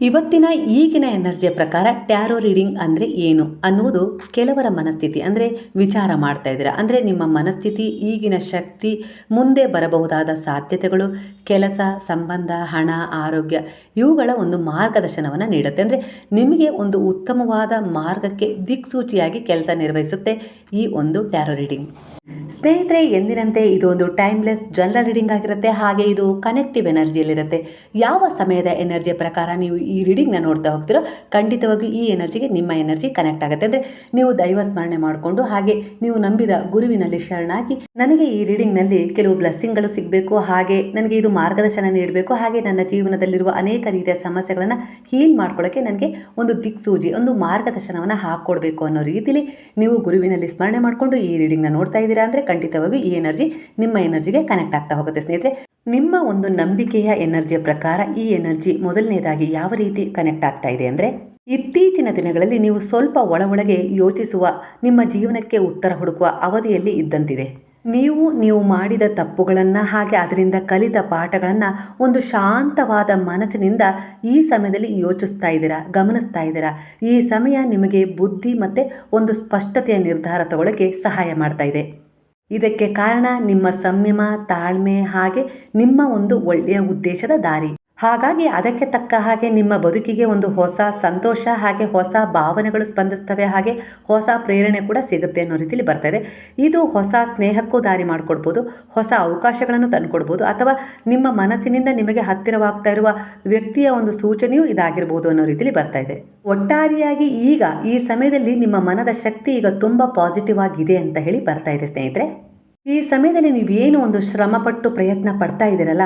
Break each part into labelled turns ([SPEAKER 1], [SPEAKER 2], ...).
[SPEAKER 1] ಇವತ್ತಿನ ಈಗಿನ ಎನರ್ಜಿಯ ಪ್ರಕಾರ ಟ್ಯಾರೋ ರೀಡಿಂಗ್ ಅಂದರೆ ಏನು ಅನ್ನುವುದು ಕೆಲವರ ಮನಸ್ಥಿತಿ, ಅಂದರೆ ವಿಚಾರ ಮಾಡ್ತಾ ಇದ್ದೀರಾ? ಅಂದರೆ ನಿಮ್ಮ ಮನಸ್ಥಿತಿ, ಈಗಿನ ಶಕ್ತಿ, ಮುಂದೆ ಬರಬಹುದಾದ ಸಾಧ್ಯತೆಗಳು, ಕೆಲಸ, ಸಂಬಂಧ, ಹಣ, ಆರೋಗ್ಯ, ಇವುಗಳ ಒಂದು ಮಾರ್ಗದರ್ಶನವನ್ನು ನೀಡುತ್ತೆ. ಅಂದರೆ ನಿಮಗೆ ಒಂದು ಉತ್ತಮವಾದ ಮಾರ್ಗಕ್ಕೆ ದಿಕ್ಸೂಚಿಯಾಗಿ ಕೆಲಸ ನಿರ್ವಹಿಸುತ್ತೆ ಈ ಒಂದು ಟ್ಯಾರೋ ರೀಡಿಂಗ್. ಸ್ನೇಹಿತರೆ, ಎಂದಿನಂತೆ ಇದು ಒಂದು ಟೈಮ್ಲೆಸ್ ಜನರಲ್ ರೀಡಿಂಗ್ ಆಗಿರುತ್ತೆ. ಹಾಗೆ ಇದು ಕನೆಕ್ಟಿವ್ ಎನರ್ಜಿಯಲ್ಲಿರುತ್ತೆ ಯಾವ ಸಮಯದ ಎನರ್ಜಿಯ ಪ್ರಕಾರ ನೀವು ಈ ರೀಡಿಂಗ್ನ ನೋಡ್ತಾ ಹೋಗ್ತೀರೋ, ಖಂಡಿತವಾಗಿಯೂ ಈ ಎನರ್ಜಿಗೆ ನಿಮ್ಮ ಎನರ್ಜಿ ಕನೆಕ್ಟ್ ಆಗುತ್ತೆ. ಅಂದರೆ ನೀವು ದೈವ ಸ್ಮರಣೆ ಮಾಡಿಕೊಂಡು, ಹಾಗೆ ನೀವು ನಂಬಿದ ಗುರುವಿನಲ್ಲಿ ಶರಣಾಗಿ ನನಗೆ ಈ ರೀಡಿಂಗ್ನಲ್ಲಿ ಕೆಲವು ಬ್ಲೆಸ್ಸಿಂಗ್ಗಳು ಸಿಗಬೇಕು. ಹಾಗೆ ನನಗೆ ಇದು ಮಾರ್ಗದರ್ಶನ ನೀಡಬೇಕು. ಹಾಗೆ ನನ್ನ ಜೀವನದಲ್ಲಿರುವ ಅನೇಕ ರೀತಿಯ ಸಮಸ್ಯೆಗಳನ್ನು ಹೀಲ್ ಮಾಡ್ಕೊಳ್ಳೋಕ್ಕೆ ನನಗೆ ಒಂದು ದಿಕ್ಸೂಜಿ, ಒಂದು ಮಾರ್ಗದರ್ಶನವನ್ನು ಹಾಕ್ಕೊಡ್ಬೇಕು ಅನ್ನೋ ರೀತಿಲಿ ನೀವು ಗುರುವಿನಲ್ಲಿ ಸ್ಮರಣೆ ಮಾಡಿಕೊಂಡು ಈ ರೀಡಿಂಗ್ನ ನೋಡ್ತಾ ಇದ್ದೀರಾ. ಅಂದರೆ ಖಂಡಿತವಾಗಿಯೂ ಈ ಎನರ್ಜಿ ನಿಮ್ಮ ಎನರ್ಜಿಗೆ ಕನೆಕ್ಟ್ ಆಗ್ತಾ ಹೋಗುತ್ತೆ ಸ್ನೇಹಿತರೆ. ನಿಮ್ಮ ಒಂದು ನಂಬಿಕೆಯ ಎನರ್ಜಿಯ ಪ್ರಕಾರ ಈ ಎನರ್ಜಿ ಮೊದಲನೇದಾಗಿ ಯಾವ ರೀತಿ ಕನೆಕ್ಟ್ ಆಗ್ತಾ ಇದೆ ಅಂದರೆ ಇತ್ತೀಚಿನ ದಿನಗಳಲ್ಲಿ ನೀವು ಸ್ವಲ್ಪ ಒಳ ಯೋಚಿಸುವ, ನಿಮ್ಮ ಜೀವನಕ್ಕೆ ಉತ್ತರ ಹುಡುಕುವ ಅವಧಿಯಲ್ಲಿ ಇದ್ದಂತಿದೆ. ನೀವು ನೀವು ಮಾಡಿದ ತಪ್ಪುಗಳನ್ನು ಹಾಗೆ ಅದರಿಂದ ಕಲಿತ ಪಾಠಗಳನ್ನು ಒಂದು ಶಾಂತವಾದ ಮನಸ್ಸಿನಿಂದ ಈ ಸಮಯದಲ್ಲಿ ಯೋಚಿಸ್ತಾ ಇದ್ದೀರಾ, ಗಮನಿಸ್ತಾ ಇದ್ದೀರಾ? ಈ ಸಮಯ ನಿಮಗೆ ಬುದ್ಧಿ ಮತ್ತು ಒಂದು ಸ್ಪಷ್ಟತೆಯ ನಿರ್ಧಾರ ತಗೊಳ್ಳೋಕ್ಕೆ ಸಹಾಯ ಮಾಡ್ತಾ ಇದೆ. ಇದಕ್ಕೆ ಕಾರಣ ನಿಮ್ಮ ಸಂಯಮ ತಾಳ್ಮೆ ಹಾಗೆ ನಿಮ್ಮ ಒಂದು ಒಳ್ಳೆಯ ಉದ್ದೇಶದ ದಾರಿ. ಹಾಗಾಗಿ ಅದಕ್ಕೆ ತಕ್ಕ ಹಾಗೆ ನಿಮ್ಮ ಬದುಕಿಗೆ ಒಂದು ಹೊಸ ಸಂತೋಷ ಹಾಗೆ ಹೊಸ ಭಾವನೆಗಳು ಸ್ಪಂದಿಸ್ತವೆ, ಹಾಗೆ ಹೊಸ ಪ್ರೇರಣೆ ಕೂಡ ಸಿಗುತ್ತೆ ಅನ್ನೋ ರೀತಿಯಲ್ಲಿ ಇದೆ. ಇದು ಹೊಸ ಸ್ನೇಹಕ್ಕೂ ದಾರಿ ಮಾಡಿಕೊಡ್ಬೋದು, ಹೊಸ ಅವಕಾಶಗಳನ್ನು ತಂದುಕೊಡ್ಬೋದು, ಅಥವಾ ನಿಮ್ಮ ಮನಸ್ಸಿನಿಂದ ನಿಮಗೆ ಹತ್ತಿರವಾಗ್ತಾ ಇರುವ ವ್ಯಕ್ತಿಯ ಒಂದು ಸೂಚನೆಯೂ ಇದಾಗಿರ್ಬೋದು ಅನ್ನೋ ರೀತಿಯಲ್ಲಿ ಬರ್ತಾ ಇದೆ. ಒಟ್ಟಾರೆಯಾಗಿ ಈಗ ಈ ಸಮಯದಲ್ಲಿ ನಿಮ್ಮ ಮನದ ಶಕ್ತಿ ಈಗ ತುಂಬ ಪಾಸಿಟಿವ್ ಆಗಿದೆ ಅಂತ ಹೇಳಿ ಬರ್ತಾ ಇದೆ ಸ್ನೇಹಿತರೆ. ಈ ಸಮಯದಲ್ಲಿ ನೀವೇನು ಒಂದು ಶ್ರಮಪಟ್ಟು ಪ್ರಯತ್ನ ಪಡ್ತಾ ಇದ್ದೀರಲ್ಲ,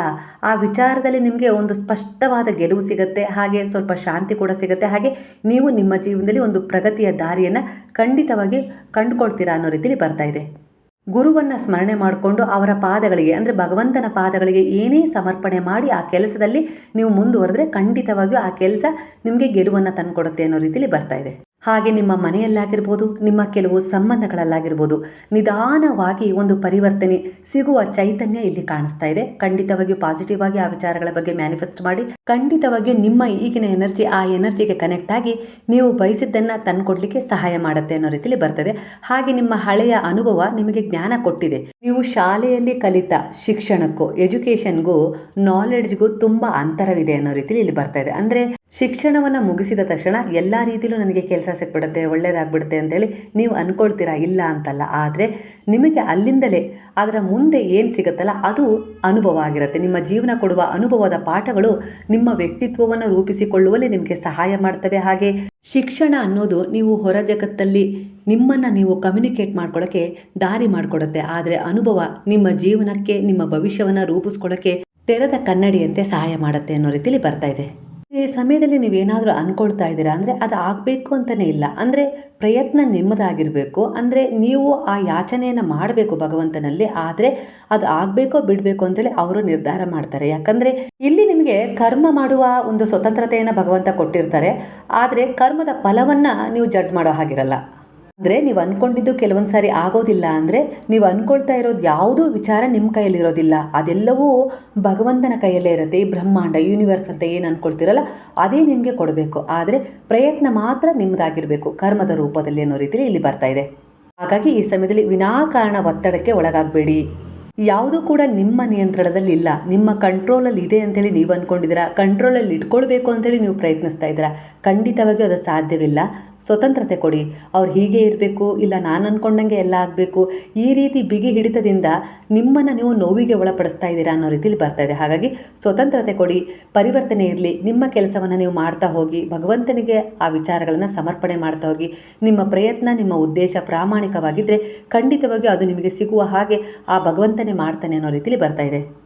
[SPEAKER 1] ಆ ವಿಚಾರದಲ್ಲಿ ನಿಮಗೆ ಒಂದು ಸ್ಪಷ್ಟವಾದ ಗೆಲುವು ಸಿಗುತ್ತೆ, ಹಾಗೆ ಸ್ವಲ್ಪ ಶಾಂತಿ ಕೂಡ ಸಿಗುತ್ತೆ, ಹಾಗೆ ನೀವು ನಿಮ್ಮ ಜೀವನದಲ್ಲಿ ಒಂದು ಪ್ರಗತಿಯ ದಾರಿಯನ್ನು ಖಂಡಿತವಾಗಿ ಕಂಡುಕೊಳ್ತೀರಾ ಅನ್ನೋ ರೀತಿಯಲ್ಲಿ ಬರ್ತಾ ಇದೆ. ಗುರುವನ್ನು ಸ್ಮರಣೆ ಮಾಡಿಕೊಂಡು ಅವರ ಪಾದಗಳಿಗೆ, ಅಂದರೆ ಭಗವಂತನ ಪಾದಗಳಿಗೆ ಏನೇ ಸಮರ್ಪಣೆ ಮಾಡಿ ಆ ಕೆಲಸದಲ್ಲಿ ನೀವು ಮುಂದುವರೆದ್ರೆ ಖಂಡಿತವಾಗಿಯೂ ಆ ಕೆಲಸ ನಿಮಗೆ ಗೆಲುವನ್ನು ತಂದುಕೊಡುತ್ತೆ ಅನ್ನೋ ರೀತಿಯಲ್ಲಿ ಬರ್ತಾ ಇದೆ. ಹಾಗೆ ನಿಮ್ಮ ಮನೆಯಲ್ಲಾಗಿರ್ಬೋದು, ನಿಮ್ಮ ಕೆಲವು ಸಂಬಂಧಗಳಲ್ಲಾಗಿರ್ಬೋದು, ನಿಧಾನವಾಗಿ ಒಂದು ಪರಿವರ್ತನೆ ಸಿಗುವ ಚೈತನ್ಯ ಇಲ್ಲಿ ಕಾಣಿಸ್ತಾ ಇದೆ. ಖಂಡಿತವಾಗಿಯೂ ಪಾಸಿಟಿವ್ ಆಗಿ ಆ ವಿಚಾರಗಳ ಬಗ್ಗೆ ಮ್ಯಾನಿಫೆಸ್ಟ್ ಮಾಡಿ, ಖಂಡಿತವಾಗಿಯೂ ನಿಮ್ಮ ಈಗಿನ ಎನರ್ಜಿ ಆ ಎನರ್ಜಿಗೆ ಕನೆಕ್ಟ್ ಆಗಿ ನೀವು ಬಯಸಿದ್ದನ್ನು ತಂದುಕೊಡ್ಲಿಕ್ಕೆ ಸಹಾಯ ಮಾಡುತ್ತೆ ಅನ್ನೋ ರೀತಿಯಲ್ಲಿ ಬರ್ತದೆ. ಹಾಗೆ ನಿಮ್ಮ ಹಳೆಯ ಅನುಭವ ನಿಮಗೆ ಜ್ಞಾನ ಕೊಟ್ಟಿದೆ. ನೀವು ಶಾಲೆಯಲ್ಲಿ ಕಲಿತ ಶಿಕ್ಷಣಕ್ಕೂ ಎಜುಕೇಷನ್ಗೂ ನಾಲೆಡ್ಜ್ಗೂ ತುಂಬ ಅಂತರವಿದೆ ಅನ್ನೋ ರೀತಿಯಲ್ಲಿ ಇಲ್ಲಿ ಬರ್ತಾ ಇದೆ. ಅಂದರೆ ಶಿಕ್ಷಣವನ್ನು ಮುಗಿಸಿದ ತಕ್ಷಣ ಎಲ್ಲ ರೀತಿಯಲ್ಲೂ ನನಗೆ ಕೆಲಸ ಸಿಕ್ಬಿಡುತ್ತೆ, ಒಳ್ಳೇದಾಗ್ಬಿಡುತ್ತೆ ಅಂತೇಳಿ ನೀವು ಅಂದ್ಕೊಳ್ತೀರಾ ಇಲ್ಲ ಅಂತಲ್ಲ. ಆದರೆ ನಿಮಗೆ ಅಲ್ಲಿಂದಲೇ, ಅದರ ಮುಂದೆ ಏನು ಸಿಗುತ್ತಲ್ಲ ಅದು ಅನುಭವ ಆಗಿರುತ್ತೆ. ನಿಮ್ಮ ಜೀವನ ಕೊಡುವ ಅನುಭವದ ಪಾಠಗಳು ನಿಮ್ಮ ವ್ಯಕ್ತಿತ್ವವನ್ನು ರೂಪಿಸಿಕೊಳ್ಳುವಲ್ಲಿ ನಿಮಗೆ ಸಹಾಯ ಮಾಡ್ತವೆ. ಹಾಗೆ ಶಿಕ್ಷಣ ಅನ್ನೋದು ನೀವು ಹೊರ ಜಗತ್ತಲ್ಲಿ ನಿಮ್ಮನ್ನು ನೀವು ಕಮ್ಯುನಿಕೇಟ್ ಮಾಡ್ಕೊಳ್ಳೋಕ್ಕೆ ದಾರಿ ಮಾಡಿಕೊಡುತ್ತೆ. ಆದರೆ ಅನುಭವ ನಿಮ್ಮ ಜೀವನಕ್ಕೆ, ನಿಮ್ಮ ಭವಿಷ್ಯವನ್ನು ರೂಪಿಸ್ಕೊಳ್ಳೋಕ್ಕೆ ತೆರೆದ ಕನ್ನಡಿಯಂತೆ ಸಹಾಯ ಮಾಡುತ್ತೆ ಅನ್ನೋ ರೀತಿಯಲ್ಲಿ ಬರ್ತಾ ಇದೆ. ಈ ಸಮಯದಲ್ಲಿ ನೀವೇನಾದರೂ ಅಂದ್ಕೊಳ್ತಾ ಇದ್ದೀರಾ ಅಂದರೆ ಅದು ಆಗಬೇಕು ಅಂತಲೇ ಇಲ್ಲ. ಅಂದರೆ ಪ್ರಯತ್ನ ನಿಮ್ಮದಾಗಿರಬೇಕು. ಅಂದರೆ ನೀವು ಆ ಯಾಚನೆಯನ್ನು ಮಾಡಬೇಕು ಭಗವಂತನಲ್ಲಿ, ಆದರೆ ಅದು ಆಗಬೇಕೋ ಬಿಡಬೇಕು ಅಂತೇಳಿ ಅವರು ನಿರ್ಧಾರ ಮಾಡ್ತಾರೆ. ಯಾಕಂದರೆ ಇಲ್ಲಿ ನಿಮಗೆ ಕರ್ಮ ಮಾಡುವ ಒಂದು ಸ್ವತಂತ್ರತೆಯನ್ನು ಭಗವಂತ ಕೊಟ್ಟಿರ್ತಾರೆ. ಆದರೆ ಕರ್ಮದ ಫಲವನ್ನು ನೀವು ಜಡ್ಜ್ ಮಾಡೋ ಹಾಗಿರಲ್ಲ. ಅಂದರೆ ನೀವು ಅಂದ್ಕೊಂಡಿದ್ದು ಕೆಲವೊಂದು ಸಾರಿ ಆಗೋದಿಲ್ಲ ಅಂದರೆ ನೀವು ಅಂದ್ಕೊಳ್ತಾ ಇರೋದು ಯಾವುದೂ ವಿಚಾರ ನಿಮ್ಮ ಕೈಯಲ್ಲಿರೋದಿಲ್ಲ. ಅದೆಲ್ಲವೂ ಭಗವಂತನ ಕೈಯಲ್ಲೇ ಇರುತ್ತೆ. ಈ ಬ್ರಹ್ಮಾಂಡ ಯೂನಿವರ್ಸ್ ಅಂತ ಏನು ಅಂದ್ಕೊಳ್ತೀರಲ್ಲ ಅದೇ ನಿಮಗೆ ಕೊಡಬೇಕು. ಆದರೆ ಪ್ರಯತ್ನ ಮಾತ್ರ ನಿಮ್ಮದಾಗಿರಬೇಕು ಕರ್ಮದ ರೂಪದಲ್ಲಿ ಅನ್ನೋ ರೀತಿಯಲ್ಲಿ ಇಲ್ಲಿ ಬರ್ತಾ ಇದೆ. ಹಾಗಾಗಿ ಈ ಸಮಯದಲ್ಲಿ ವಿನಾಕಾರಣ ಒತ್ತಡಕ್ಕೆ ಒಳಗಾಗಬೇಡಿ. ಯಾವುದೂ ಕೂಡ ನಿಮ್ಮ ನಿಯಂತ್ರಣದಲ್ಲಿ ಇಲ್ಲ. ನಿಮ್ಮ ಕಂಟ್ರೋಲಲ್ಲಿ ಇದೆ ಅಂತೇಳಿ ನೀವು ಅಂದ್ಕೊಂಡಿದ್ದೀರಾ ಕಂಟ್ರೋಲಲ್ಲಿ ಇಟ್ಕೊಳ್ಬೇಕು ಅಂತೇಳಿ ನೀವು ಪ್ರಯತ್ನಿಸ್ತಾ ಇದ್ದೀರಾ. ಖಂಡಿತವಾಗಿಯೂ ಅದು ಸಾಧ್ಯವಿಲ್ಲ. ಸ್ವತಂತ್ರತೆ ಕೊಡಿ. ಅವ್ರು ಹೀಗೆ ಇರಬೇಕು, ಇಲ್ಲ ನಾನು ಅಂದ್ಕೊಂಡಂಗೆ ಎಲ್ಲ ಆಗಬೇಕು, ಈ ರೀತಿ ಬಿಗಿ ಹಿಡಿತದಿಂದ ನಿಮ್ಮನ್ನು ನೀವು ನೋವಿಗೆ ಒಳಪಡಿಸ್ತಾ ಇದ್ದೀರಾ ಅನ್ನೋ ರೀತಿಲಿ ಬರ್ತಾ ಇದೆ. ಹಾಗಾಗಿ ಸ್ವತಂತ್ರತೆ ಕೊಡಿ. ಪರಿವರ್ತನೆ ಇರಲಿ. ನಿಮ್ಮ ಕೆಲಸವನ್ನು ನೀವು ಮಾಡ್ತಾ ಹೋಗಿ, ಭಗವಂತನಿಗೆ ಆ ವಿಚಾರಗಳನ್ನು ಸಮರ್ಪಣೆ ಮಾಡ್ತಾ ಹೋಗಿ, ನಿಮ್ಮ ಪ್ರಯತ್ನ, ನಿಮ್ಮ ಉದ್ದೇಶ ಪ್ರಾಮಾಣಿಕವಾಗಿದ್ದರೆ ಖಂಡಿತವಾಗಿಯೂ ಅದು ನಿಮಗೆ ಸಿಗುವ ಹಾಗೆ ಆ ಭಗವಂತನೇ ಮಾಡ್ತಾನೆ ಅನ್ನೋ ರೀತಿಲಿ ಬರ್ತಾ ಇದೆ.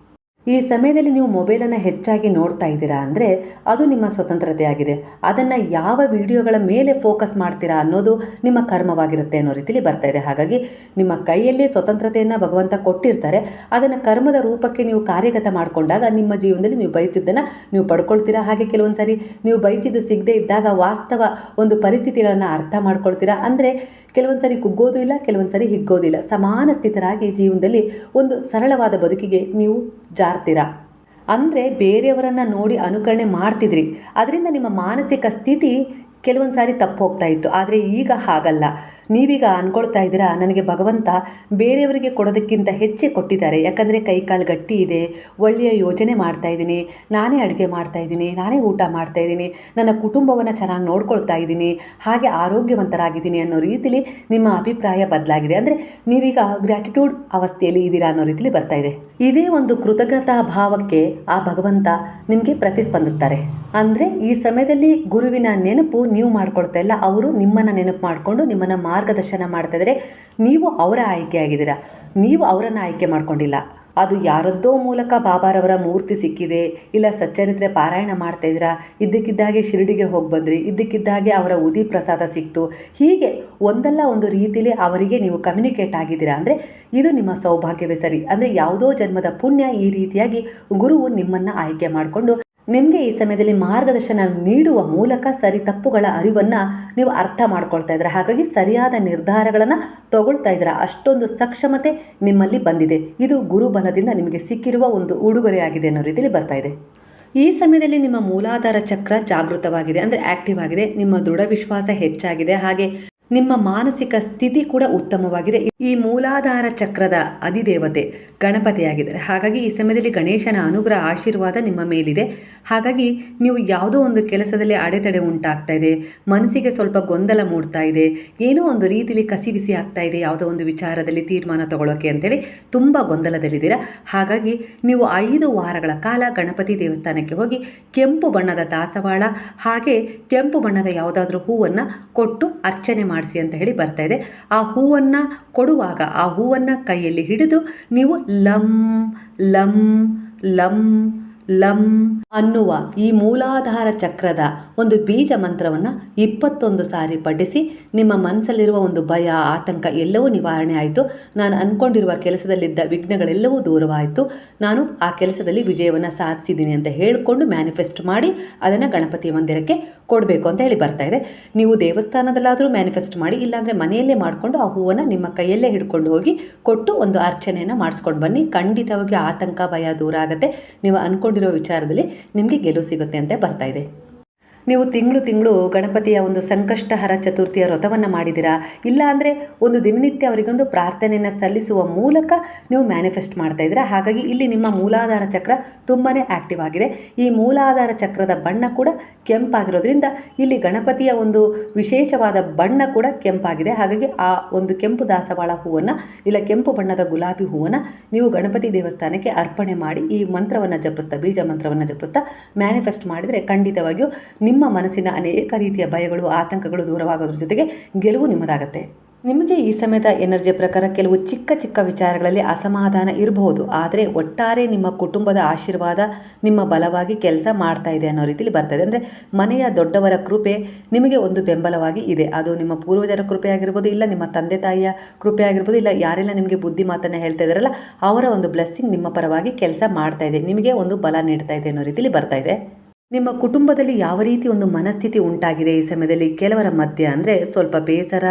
[SPEAKER 1] ಈ ಸಮಯದಲ್ಲಿ ನೀವು ಮೊಬೈಲನ್ನು ಹೆಚ್ಚಾಗಿ ನೋಡ್ತಾ ಇದ್ದೀರಾ ಅಂದರೆ ಅದು ನಿಮ್ಮ ಸ್ವತಂತ್ರತೆ ಆಗಿದೆ ಅದನ್ನು ಯಾವ ವಿಡಿಯೋಗಳ ಮೇಲೆ ಫೋಕಸ್ ಮಾಡ್ತೀರಾ ಅನ್ನೋದು ನಿಮ್ಮ ಕರ್ಮವಾಗಿರುತ್ತೆ ಅನ್ನೋ ರೀತಿಲಿ ಬರ್ತಾ ಇದೆ. ಹಾಗಾಗಿ ನಿಮ್ಮ ಕೈಯಲ್ಲಿ ಸ್ವತಂತ್ರತೆಯನ್ನು ಭಗವಂತ ಕೊಟ್ಟಿರ್ತಾರೆ. ಅದನ್ನು ಕರ್ಮದ ರೂಪಕ್ಕೆ ನೀವು ಕಾರ್ಯಗತ ಮಾಡಿಕೊಂಡಾಗ ನಿಮ್ಮ ಜೀವನದಲ್ಲಿ ನೀವು ಬಯಸಿದ್ದನ್ನು ನೀವು ಪಡ್ಕೊಳ್ತೀರಾ? ಹಾಗೆ ಕೆಲವೊಂದು ಸಾರಿ ನೀವು ಬಯಸಿದ್ದು ಸಿಗದೇ ಇದ್ದಾಗ ವಾಸ್ತವ ಒಂದು ಪರಿಸ್ಥಿತಿಗಳನ್ನು ಅರ್ಥ ಮಾಡ್ಕೊಳ್ತೀರಾ? ಅಂದರೆ ಕೆಲವೊಂದು ಸಾರಿ ಕುಗ್ಗೋದು ಇಲ್ಲ ಕೆಲವೊಂದು ಸಾರಿ ಹಿಗ್ಗೋದಿಲ್ಲ. ಸಮಾನ ಸ್ಥಿತರಾಗಿ ಜೀವನದಲ್ಲಿ ಒಂದು ಸರಳವಾದ ಬದುಕಿಗೆ ನೀವು ಜಾರ್ತೀರಾ. ಅಂದರೆ ಬೇರೆಯವರನ್ನು ನೋಡಿ ಅನುಕರಣೆ ಮಾಡ್ತಿದ್ರಿ. ಅದರಿಂದ ನಿಮ್ಮ ಮಾನಸಿಕ ಸ್ಥಿತಿ ಕೆಲವೊಂದು ಸಾರಿ ತಪ್ಪು ಹೋಗ್ತಾ ಇತ್ತು. ಆದರೆ ಈಗ ಹಾಗಲ್ಲ. ನೀವೀಗ ಅಂದ್ಕೊಳ್ತಾ ಇದ್ದೀರಾ? ನನಗೆ ಭಗವಂತ ಬೇರೆಯವರಿಗೆ ಕೊಡೋದಕ್ಕಿಂತ ಹೆಚ್ಚೇ ಕೊಟ್ಟಿದ್ದಾರೆ. ಯಾಕಂದರೆ ಕೈ ಕಾಲು ಗಟ್ಟಿ ಇದೆ, ಒಳ್ಳೆಯ ಯೋಜನೆ ಮಾಡ್ತಾ ಇದ್ದೀನಿ. ನಾನೇ ಅಡುಗೆ ಮಾಡ್ತಾ ಇದ್ದೀನಿ, ನಾನೇ ಊಟ ಮಾಡ್ತಾ ಇದ್ದೀನಿ, ನನ್ನ ಕುಟುಂಬವನ್ನು ಚೆನ್ನಾಗಿ ನೋಡ್ಕೊಳ್ತಾ ಇದ್ದೀನಿ, ಹಾಗೆ ಆರೋಗ್ಯವಂತರಾಗಿದ್ದೀನಿ ಅನ್ನೋ ರೀತಿಲಿ ನಿಮ್ಮ ಅಭಿಪ್ರಾಯ ಬದಲಾಗಿದೆ. ಅಂದರೆ ನೀವೀಗ ಗ್ರ್ಯಾಟಿಟ್ಯೂಡ್ ಅವಸ್ಥೆಯಲ್ಲಿ ಇದ್ದೀರಾ ಅನ್ನೋ ರೀತಿಲಿ ಬರ್ತಾ ಇದೆ. ಇದೇ ಒಂದು ಕೃತಜ್ಞತಾ ಭಾವಕ್ಕೆ ಆ ಭಗವಂತ ನಿಮಗೆ ಪ್ರತಿಸ್ಪಂದಿಸ್ತಾರೆ. ಅಂದರೆ ಈ ಸಮಯದಲ್ಲಿ ಗುರುವಿನ ನೆನಪು ನೀವು ಮಾಡ್ಕೊಳ್ತಾ ಇಲ್ಲ, ಅವರು ನಿಮ್ಮನ್ನು ನೆನಪು ಮಾಡಿಕೊಂಡು ನಿಮ್ಮನ್ನು ಮಾರ್ಗದರ್ಶನ ಮಾಡ್ತಾ ಇದ್ದಾರೆ ನೀವು ಅವರ ಆಯ್ಕೆ ಆಗಿದ್ದೀರಾ? ನೀವು ಅವರನ್ನು ಆಯ್ಕೆ ಮಾಡ್ಕೊಂಡಿಲ್ಲ. ಅದು ಯಾರದ್ದೋ ಮೂಲಕ ಬಾಬಾರವರ ಮೂರ್ತಿ ಸಿಕ್ಕಿದೆ, ಇಲ್ಲ ಸಚ್ಚರಿತ್ರೆ ಪಾರಾಯಣ ಮಾಡ್ತಾ ಇದ್ದೀರಾ? ಇದ್ದಕ್ಕಿದ್ದಾಗೆ ಶಿರಡಿಗೆ ಹೋಗಿ ಬಂದ್ರಿ, ಇದ್ದಕ್ಕಿದ್ದಾಗೆ ಅವರ ಉದಿ ಪ್ರಸಾದ ಸಿಕ್ತು. ಹೀಗೆ ಒಂದಲ್ಲ ಒಂದು ರೀತಿಲಿ ಅವರಿಗೆ ನೀವು ಕಮ್ಯುನಿಕೇಟ್ ಆಗಿದ್ದೀರಾ? ಅಂದರೆ ಇದು ನಿಮ್ಮ ಸೌಭಾಗ್ಯವೇ ಸರಿ. ಅಂದರೆ ಯಾವುದೋ ಜನ್ಮದ ಪುಣ್ಯ ಈ ರೀತಿಯಾಗಿ ಗುರುವು ನಿಮ್ಮನ್ನು ಆಯ್ಕೆ ಮಾಡಿಕೊಂಡು ನಿಮಗೆ ಈ ಸಮಯದಲ್ಲಿ ಮಾರ್ಗದರ್ಶನ ನೀಡುವ ಮೂಲಕ ಸರಿ ತಪ್ಪುಗಳ ಅರಿವನ್ನು ನೀವು ಅರ್ಥ ಮಾಡ್ಕೊಳ್ತಾ ಇದ್ದೀರಾ? ಹಾಗಾಗಿ ಸರಿಯಾದ ನಿರ್ಧಾರಗಳನ್ನು ತಗೊಳ್ತಾ ಇದ್ದೀರಾ? ಅಷ್ಟೊಂದು ಸಕ್ಷಮತೆ ನಿಮ್ಮಲ್ಲಿ ಬಂದಿದೆ. ಇದು ಗುರುಬಲದಿಂದ ನಿಮಗೆ ಸಿಕ್ಕಿರುವ ಒಂದು ಉಡುಗೊರೆಯಾಗಿದೆ ಅನ್ನೋ ರೀತಿಯಲ್ಲಿ ಬರ್ತಾ ಇದೆ. ಈ ಸಮಯದಲ್ಲಿ ನಿಮ್ಮ ಮೂಲಾಧಾರ ಚಕ್ರ ಜಾಗೃತವಾಗಿದೆ, ಅಂದರೆ ಆಕ್ಟಿವ್ ಆಗಿದೆ. ನಿಮ್ಮ ದೃಢ ವಿಶ್ವಾಸ ಹೆಚ್ಚಾಗಿದೆ. ಹಾಗೆ ನಿಮ್ಮ ಮಾನಸಿಕ ಸ್ಥಿತಿ ಕೂಡ ಉತ್ತಮವಾಗಿದೆ. ಈ ಮೂಲಾಧಾರ ಚಕ್ರದ ಅಧಿದೇವತೆ ಗಣಪತಿಯಾಗಿದ್ದಾರೆ. ಹಾಗಾಗಿ ಈ ಸಮಯದಲ್ಲಿ ಗಣೇಶನ ಅನುಗ್ರಹ ಆಶೀರ್ವಾದ ನಿಮ್ಮ ಮೇಲಿದೆ. ಹಾಗಾಗಿ ನೀವು ಯಾವುದೋ ಒಂದು ಕೆಲಸದಲ್ಲಿ ಅಡೆತಡೆ ಉಂಟಾಗ್ತಾ ಇದೆ, ಮನಸ್ಸಿಗೆ ಸ್ವಲ್ಪ ಗೊಂದಲ ಮೂಡ್ತಾ ಇದೆ, ಏನೋ ಒಂದು ರೀತಿಯಲ್ಲಿ ಕಸಿವಿಸಿ ಆಗ್ತಾ ಇದೆ, ಯಾವುದೋ ಒಂದು ವಿಚಾರದಲ್ಲಿ ತೀರ್ಮಾನ ತಗೊಳ್ಳೋಕೆ ಅಂತೇಳಿ ತುಂಬ ಗೊಂದಲದಲ್ಲಿದ್ದೀರಾ. ಹಾಗಾಗಿ ನೀವು ಐದು ವಾರಗಳ ಕಾಲ ಗಣಪತಿ ದೇವಸ್ಥಾನಕ್ಕೆ ಹೋಗಿ ಕೆಂಪು ಬಣ್ಣದ ದಾಸವಾಳ ಹಾಗೆ ಕೆಂಪು ಬಣ್ಣದ ಯಾವುದಾದ್ರೂ ಹೂವನ್ನು ಕೊಟ್ಟು ಅರ್ಚನೆ ಮಾಡಿಸಿ ಅಂತ ಹೇಳಿ ಬರ್ತಾ ಇದೆ. ಆ ಹೂವನ್ನು ಕೊಡುವಾಗ, ಆ ಹೂವನ್ನು ಕೈಯಲ್ಲಿ ಹಿಡಿದು ನೀವು ಲಂ ಲಂ ಲಂ ಲಂ ಅನ್ನುವ ಈ ಮೂಲಾಧಾರ ಚಕ್ರದ ಒಂದು ಬೀಜ ಮಂತ್ರವನ್ನು ಇಪ್ಪತ್ತೊಂದು ಸಾರಿ ಪಠಿಸಿ ನಿಮ್ಮ ಮನಸ್ಸಲ್ಲಿರುವ ಒಂದು ಭಯ, ಆತಂಕ ಎಲ್ಲವೂ ನಿವಾರಣೆ ಆಯಿತು. ನಾನು ಅಂದ್ಕೊಂಡಿರುವ ಕೆಲಸದಲ್ಲಿದ್ದ ವಿಘ್ನಗಳೆಲ್ಲವೂ ದೂರವಾಯಿತು. ನಾನು ಆ ಕೆಲಸದಲ್ಲಿ ವಿಜಯವನ್ನು ಸಾಧಿಸಿದ್ದೀನಿ ಅಂತ ಹೇಳಿಕೊಂಡು ಮ್ಯಾನಿಫೆಸ್ಟ್ ಮಾಡಿ ಅದನ್ನು ಗಣಪತಿ ಮಂದಿರಕ್ಕೆ ಕೊಡಬೇಕು ಅಂತ ಹೇಳಿ ಬರ್ತಾ ಇದೆ. ನೀವು ದೇವಸ್ಥಾನದಲ್ಲಾದರೂ ಮ್ಯಾನಿಫೆಸ್ಟ್ ಮಾಡಿ, ಇಲ್ಲಾಂದರೆ ಮನೆಯಲ್ಲೇ ಮಾಡಿಕೊಂಡು ಆ ಹೂವನ್ನು ನಿಮ್ಮ ಕೈಯಲ್ಲೇ ಹಿಡ್ಕೊಂಡು ಹೋಗಿ ಕೊಟ್ಟು ಒಂದು ಅರ್ಚನೆಯನ್ನು ಮಾಡಿಸ್ಕೊಂಡು ಬನ್ನಿ. ಖಂಡಿತವಾಗಿ ಆತಂಕ, ಭಯ ದೂರ ಆಗುತ್ತೆ. ನೀವು ಅಂದ್ಕೊಂಡಿರೋ ವಿಚಾರದಲ್ಲಿ ನಿಮಗೆ ಗೆಲುವು ಸಿಗುತ್ತೆ ಅಂತ ಬರ್ತಾ ಇದೆ. ನೀವು ತಿಂಗಳು ತಿಂಗಳು ಗಣಪತಿಯ ಒಂದು ಸಂಕಷ್ಟಹರ ಚತುರ್ಥಿಯ ವ್ರತವನ್ನು ಮಾಡಿದ್ದೀರಾ? ಇಲ್ಲ ಅಂದರೆ ಒಂದು ದಿನನಿತ್ಯ ಅವರಿಗೊಂದು ಪ್ರಾರ್ಥನೆಯನ್ನು ಸಲ್ಲಿಸುವ ಮೂಲಕ ನೀವು ಮ್ಯಾನಿಫೆಸ್ಟ್ ಮಾಡ್ತಾ ಇದ್ದೀರಾ? ಹಾಗಾಗಿ ಇಲ್ಲಿ ನಿಮ್ಮ ಮೂಲಾಧಾರ ಚಕ್ರ ತುಂಬಾ ಆ್ಯಕ್ಟಿವ್ ಆಗಿದೆ. ಈ ಮೂಲಾಧಾರ ಚಕ್ರದ ಬಣ್ಣ ಕೂಡ ಕೆಂಪಾಗಿರೋದ್ರಿಂದ ಇಲ್ಲಿ ಗಣಪತಿಯ ಒಂದು ವಿಶೇಷವಾದ ಬಣ್ಣ ಕೂಡ ಕೆಂಪಾಗಿದೆ. ಹಾಗಾಗಿ ಆ ಒಂದು ಕೆಂಪು ದಾಸವಾಳ ಹೂವನ್ನು, ಇಲ್ಲ ಕೆಂಪು ಬಣ್ಣದ ಗುಲಾಬಿ ಹೂವನ್ನು ನೀವು ಗಣಪತಿ ದೇವಸ್ಥಾನಕ್ಕೆ ಅರ್ಪಣೆ ಮಾಡಿ ಈ ಮಂತ್ರವನ್ನು ಜಪಿಸ್ತಾ, ಬೀಜ ಮಂತ್ರವನ್ನು ಜಪಿಸ್ತಾ ಮ್ಯಾನಿಫೆಸ್ಟ್ ಮಾಡಿದರೆ ಖಂಡಿತವಾಗಿಯೂ ನಿಮ್ಮ ಮನಸ್ಸಿನ ಅನೇಕ ರೀತಿಯ ಭಯಗಳು, ಆತಂಕಗಳು ದೂರವಾಗೋದ್ರ ಜೊತೆಗೆ ಗೆಲುವು ನಿಮ್ಮದಾಗತ್ತೆ. ನಿಮಗೆ ಈ ಸಮಯದ ಎನರ್ಜಿ ಪ್ರಕಾರ ಕೆಲವು ಚಿಕ್ಕ ಚಿಕ್ಕ ವಿಚಾರಗಳಲ್ಲಿ ಅಸಮಾಧಾನ ಇರಬಹುದು. ಆದರೆ ಒಟ್ಟಾರೆ ನಿಮ್ಮ ಕುಟುಂಬದ ಆಶೀರ್ವಾದ, ನಿಮ್ಮ ಬಲವಾಗಿ ಕೆಲಸ ಮಾಡ್ತಾ ಇದೆ ಅನ್ನೋ ರೀತಿಯಲ್ಲಿ ಬರ್ತಾ ಇದೆ ಅಂದರೆ ಮನೆಯ ದೊಡ್ಡವರ ಕೃಪೆ ನಿಮಗೆ ಒಂದು ಬೆಂಬಲವಾಗಿ ಇದೆ. ಅದು ನಿಮ್ಮ ಪೂರ್ವಜರ ಕೃಪೆ ಆಗಿರ್ಬೋದು, ಇಲ್ಲ ನಿಮ್ಮ ತಂದೆ ತಾಯಿಯ ಕೃಪೆ ಆಗಿರ್ಬೋದು, ಇಲ್ಲ ಯಾರೆಲ್ಲ ನಿಮಗೆ ಬುದ್ಧಿ ಮಾತನ್ನು ಹೇಳ್ತಾ ಇದ್ದಾರಲ್ಲ, ಅವರ ಒಂದು ಬ್ಲೆಸ್ಸಿಂಗ್ ನಿಮ್ಮ ಪರವಾಗಿ ಕೆಲಸ ಮಾಡ್ತಾ ಇದೆ. ನಿಮಗೆ ಒಂದು ಬಲ ನೀಡ್ತಾ ಇದೆ ಅನ್ನೋ ರೀತಿಯಲ್ಲಿ ಬರ್ತಾ ಇದೆ. ನಿಮ್ಮ ಕುಟುಂಬದಲ್ಲಿ ಯಾವ ರೀತಿ ಒಂದು ಮನಸ್ಥಿತಿ ಉಂಟಾಗಿದೆ ಈ ಸಮಯದಲ್ಲಿ? ಕೆಲವರ ಮಧ್ಯೆ ಅಂದರೆ ಸ್ವಲ್ಪ ಬೇಸರ,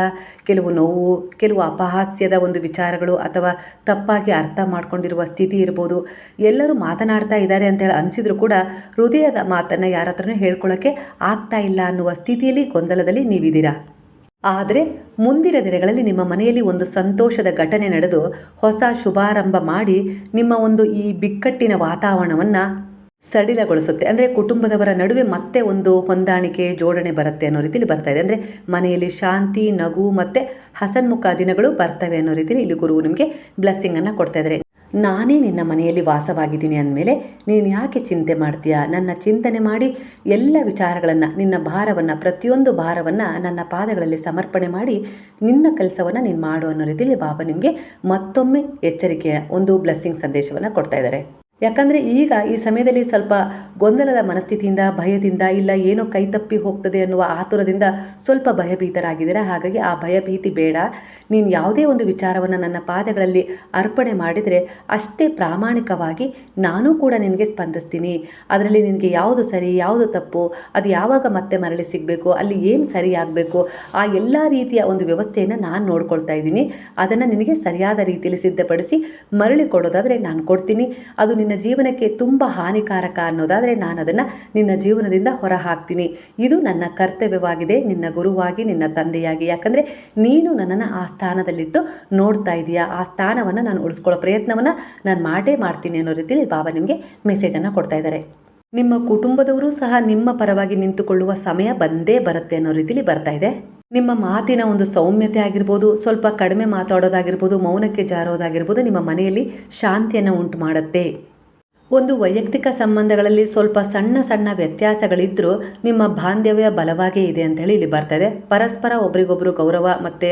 [SPEAKER 1] ಕೆಲವು ನೋವು, ಕೆಲವು ಅಪಹಾಸ್ಯದ ಒಂದು ವಿಚಾರಗಳು ಅಥವಾ ತಪ್ಪಾಗಿ ಅರ್ಥ ಮಾಡ್ಕೊಂಡಿರುವ ಸ್ಥಿತಿ ಇರ್ಬೋದು. ಎಲ್ಲರೂ ಮಾತನಾಡ್ತಾ ಇದ್ದಾರೆ ಅಂತೇಳಿ ಅನಿಸಿದ್ರು ಕೂಡ ಹೃದಯದ ಮಾತನ್ನು ಯಾರ ಹತ್ರನೂ ಹೇಳ್ಕೊಳ್ಳೋಕ್ಕೆ ಆಗ್ತಾ ಇಲ್ಲ ಅನ್ನುವ ಸ್ಥಿತಿಯಲ್ಲಿ, ಗೊಂದಲದಲ್ಲಿ ನೀವಿದ್ದೀರಾ? ಆದರೆ ಮುಂದಿನ ದಿನಗಳಲ್ಲಿ ನಿಮ್ಮ ಮನೆಯಲ್ಲಿ ಒಂದು ಸಂತೋಷದ ಘಟನೆ ನಡೆದು ಹೊಸ ಶುಭಾರಂಭ ಮಾಡಿ ನಿಮ್ಮ ಒಂದು ಈ ಬಿಕ್ಕಟ್ಟಿನ ವಾತಾವರಣವನ್ನು ಸಡಿಲಗೊಳಿಸುತ್ತೆ. ಅಂದರೆ ಕುಟುಂಬದವರ ನಡುವೆ ಮತ್ತೆ ಒಂದು ಹೊಂದಾಣಿಕೆ, ಜೋಡಣೆ ಬರುತ್ತೆ ಅನ್ನೋ ರೀತಿಯಲ್ಲಿ ಬರ್ತಾ ಇದೆ. ಅಂದರೆ ಮನೆಯಲ್ಲಿ ಶಾಂತಿ, ನಗು ಮತ್ತು ಹಸನ್ಮುಖ ದಿನಗಳು ಬರ್ತವೆ ಅನ್ನೋ ರೀತಿಯಲ್ಲಿ ಇಲ್ಲಿ ಗುರುವು ನಿಮಗೆ ಬ್ಲೆಸ್ಸಿಂಗನ್ನು ಕೊಡ್ತಾ ಇದ್ದಾರೆ ನಾನೇ ನಿನ್ನ ಮನೆಯಲ್ಲಿ ವಾಸವಾಗಿದ್ದೀನಿ ಅಂದಮೇಲೆ ನೀನು ಯಾಕೆ ಚಿಂತೆ ಮಾಡ್ತೀಯಾ? ನನ್ನ ಚಿಂತನೆ ಮಾಡಿ ಎಲ್ಲ ವಿಚಾರಗಳನ್ನು, ನಿನ್ನ ಭಾರವನ್ನು, ಪ್ರತಿಯೊಂದು ಭಾರವನ್ನು ನನ್ನ ಪಾದಗಳಲ್ಲಿ ಸಮರ್ಪಣೆ ಮಾಡಿ ನಿನ್ನ ಕೆಲಸವನ್ನು ನೀನು ಮಾಡು ಅನ್ನೋ ರೀತಿಯಲ್ಲಿ ಬಾಬಾ ನಿಮಗೆ ಮತ್ತೊಮ್ಮೆ ಎಚ್ಚರಿಕೆಯ ಒಂದು ಬ್ಲೆಸ್ಸಿಂಗ್ ಸಂದೇಶವನ್ನು ಕೊಡ್ತಾ ಇದ್ದಾರೆ ಯಾಕಂದರೆ ಈಗ ಈ ಸಮಯದಲ್ಲಿ ಸ್ವಲ್ಪ ಗೊಂದಲದ ಮನಸ್ಥಿತಿಯಿಂದ, ಭಯದಿಂದ ಇಲ್ಲ, ಏನೋ ಕೈ ತಪ್ಪಿ ಹೋಗ್ತದೆ ಅನ್ನುವ ಆತುರದಿಂದ ಸ್ವಲ್ಪ ಭಯಭೀತರಾಗಿದ್ದೀರಾ. ಹಾಗಾಗಿ ಆ ಭಯಭೀತಿ ಬೇಡ. ನೀನು ಯಾವುದೇ ಒಂದು ವಿಚಾರವನ್ನು ನನ್ನ ಪಾದಗಳಲ್ಲಿ ಅರ್ಪಣೆ ಮಾಡಿದರೆ ಅಷ್ಟೇ ಪ್ರಾಮಾಣಿಕವಾಗಿ ನಾನು ಕೂಡ ನಿನಗೆ ಸ್ಪಂದಿಸ್ತೀನಿ. ಅದರಲ್ಲಿ ನಿನಗೆ ಯಾವುದು ಸರಿ, ಯಾವುದು ತಪ್ಪು, ಅದು ಯಾವಾಗ ಮತ್ತೆ ಮರಳಿ ಸಿಗಬೇಕು, ಅಲ್ಲಿ ಏನು ಸರಿಯಾಗಬೇಕು, ಆ ಎಲ್ಲ ರೀತಿಯ ಒಂದು ವ್ಯವಸ್ಥೆಯನ್ನು ನಾನು ನೋಡ್ಕೊಳ್ತಾ ಇದ್ದೀನಿ. ಅದನ್ನು ನಿನಗೆ ಸರಿಯಾದ ರೀತಿಯಲ್ಲಿ ಸಿದ್ಧಪಡಿಸಿ ಮರಳಿ ಕೊಡೋದಾದರೆ ನಾನು ಕೊಡ್ತೀನಿ. ಅದು ನಿನ್ನ ಜೀವನಕ್ಕೆ ತುಂಬ ಹಾನಿಕಾರಕ ಅನ್ನೋದಾದರೆ ನಾನು ಅದನ್ನು ನಿನ್ನ ಜೀವನದಿಂದ ಹೊರ ಹಾಕ್ತೀನಿ ಇದು ನನ್ನ ಕರ್ತವ್ಯವಾಗಿದೆ, ನಿನ್ನ ಗುರುವಾಗಿ, ನಿನ್ನ ತಂದೆಯಾಗಿ. ಯಾಕಂದರೆ ನೀನು ನನ್ನನ್ನು ಆ ಸ್ಥಾನದಲ್ಲಿಟ್ಟು ನೋಡ್ತಾ ಇದೀಯಾ. ಆ ಸ್ಥಾನವನ್ನು ನಾನು ಉಳಿಸ್ಕೊಳ್ಳೋ ಪ್ರಯತ್ನವನ್ನು ನಾನು ಮಾಡೇ ಮಾಡ್ತೀನಿ ಅನ್ನೋ ರೀತಿಯಲ್ಲಿ ಬಾಬಾ ನಿಮಗೆ ಮೆಸೇಜನ್ನು ಕೊಡ್ತಾ ಇದ್ದಾರೆ ನಿಮ್ಮ ಕುಟುಂಬದವರು ಸಹ ನಿಮ್ಮ ಪರವಾಗಿ ನಿಂತುಕೊಳ್ಳುವ ಸಮಯ ಬಂದೇ ಬರುತ್ತೆ ಅನ್ನೋ ರೀತಿಯಲ್ಲಿ ಬರ್ತಾ ಇದೆ. ನಿಮ್ಮ ಮಾತಿನ ಒಂದು ಸೌಮ್ಯತೆ ಆಗಿರ್ಬೋದು, ಸ್ವಲ್ಪ ಕಡಿಮೆ ಮಾತಾಡೋದಾಗಿರ್ಬೋದು, ಮೌನಕ್ಕೆ ಜಾರೋದಾಗಿರ್ಬೋದು ನಿಮ್ಮ ಮನೆಯಲ್ಲಿ ಶಾಂತಿಯನ್ನು ಉಂಟು ಮಾಡುತ್ತೆ ಒಂದು ವೈಯಕ್ತಿಕ ಸಂಬಂಧಗಳಲ್ಲಿ ಸ್ವಲ್ಪ ಸಣ್ಣ ಸಣ್ಣ ವ್ಯತ್ಯಾಸಗಳಿದ್ದರೂ ನಿಮ್ಮ ಬಾಂಧವ್ಯ ಬಲವಾಗೇ ಇದೆ ಅಂತ ಹೇಳಿ ಇಲ್ಲಿ ಬರ್ತದೆ. ಪರಸ್ಪರ ಒಬ್ರಿಗೊಬ್ರು ಗೌರವ ಮತ್ತು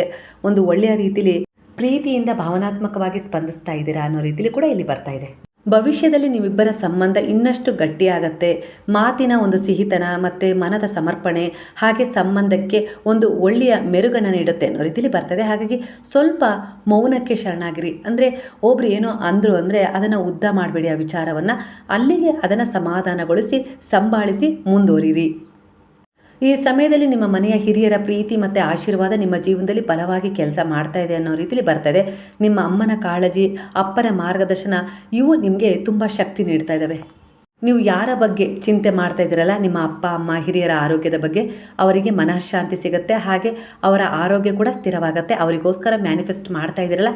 [SPEAKER 1] ಒಂದು ಒಳ್ಳೆಯ ರೀತಿಲಿ ಪ್ರೀತಿಯಿಂದ ಭಾವನಾತ್ಮಕವಾಗಿ ಸ್ಪಂದಿಸ್ತಾ ಇದ್ದೀರಾ ಅನ್ನೋ ರೀತಿಲಿ ಕೂಡ ಇಲ್ಲಿ ಬರ್ತಾ ಇದೆ. ಭವಿಷ್ಯದಲ್ಲಿ ನಿಮ್ಮಿಬ್ಬರ ಸಂಬಂಧ ಇನ್ನಷ್ಟು ಗಟ್ಟಿಯಾಗತ್ತೆ. ಮಾತಿನ ಒಂದು ಸಿಹಿತನ ಮತ್ತು ಮನದ ಸಮರ್ಪಣೆ ಹಾಗೆ ಸಂಬಂಧಕ್ಕೆ ಒಂದು ಒಳ್ಳೆಯ ಮೆರುಗನ್ನು ನೀಡುತ್ತೆ ಅನ್ನೋ ರೀತಿಲಿ ಬರ್ತದೆ. ಹಾಗಾಗಿ ಸ್ವಲ್ಪ ಮೌನಕ್ಕೆ ಶರಣಾಗಿರಿ. ಅಂದರೆ ಒಬ್ರು ಏನೋ ಅಂದರು ಅಂದರೆ ಅದನ್ನು ಉದ್ದ ಮಾಡಬೇಡಿ ಆ ವಿಚಾರವನ್ನು. ಅಲ್ಲಿಗೆ ಅದನ್ನು ಸಮಾಧಾನಗೊಳಿಸಿ, ಸಂಭಾಳಿಸಿ ಮುಂದುವರಿರಿ. ಈ ಸಮಯದಲ್ಲಿ ನಿಮ್ಮ ಮನೆಯ ಹಿರಿಯರ ಪ್ರೀತಿ ಮತ್ತು ಆಶೀರ್ವಾದ ನಿಮ್ಮ ಜೀವನದಲ್ಲಿ ಬಲವಾಗಿ ಕೆಲಸ ಮಾಡ್ತಾ ಇದೆ ಅನ್ನೋ ರೀತಿಯಲ್ಲಿ ಬರ್ತಾ ಇದೆ ನಿಮ್ಮ ಅಮ್ಮನ ಕಾಳಜಿ, ಅಪ್ಪನ ಮಾರ್ಗದರ್ಶನ, ಇವು ನಿಮಗೆ ತುಂಬ ಶಕ್ತಿ ನೀಡ್ತಾ ಇದ್ದಾವೆ ನೀವು ಯಾರ ಬಗ್ಗೆ ಚಿಂತೆ ಮಾಡ್ತಾ ಇದ್ದೀರಲ್ಲ, ನಿಮ್ಮ ಅಪ್ಪ, ಅಮ್ಮ, ಹಿರಿಯರ ಆರೋಗ್ಯದ ಬಗ್ಗೆ, ಅವರಿಗೆ ಮನಃಶಾಂತಿ ಸಿಗುತ್ತೆ, ಹಾಗೆ ಅವರ ಆರೋಗ್ಯ ಕೂಡ ಸ್ಥಿರವಾಗುತ್ತೆ, ಅವರಿಗೋಸ್ಕರ ಮ್ಯಾನಿಫೆಸ್ಟ್ ಮಾಡ್ತಾ ಇದ್ದೀರಲ್ಲ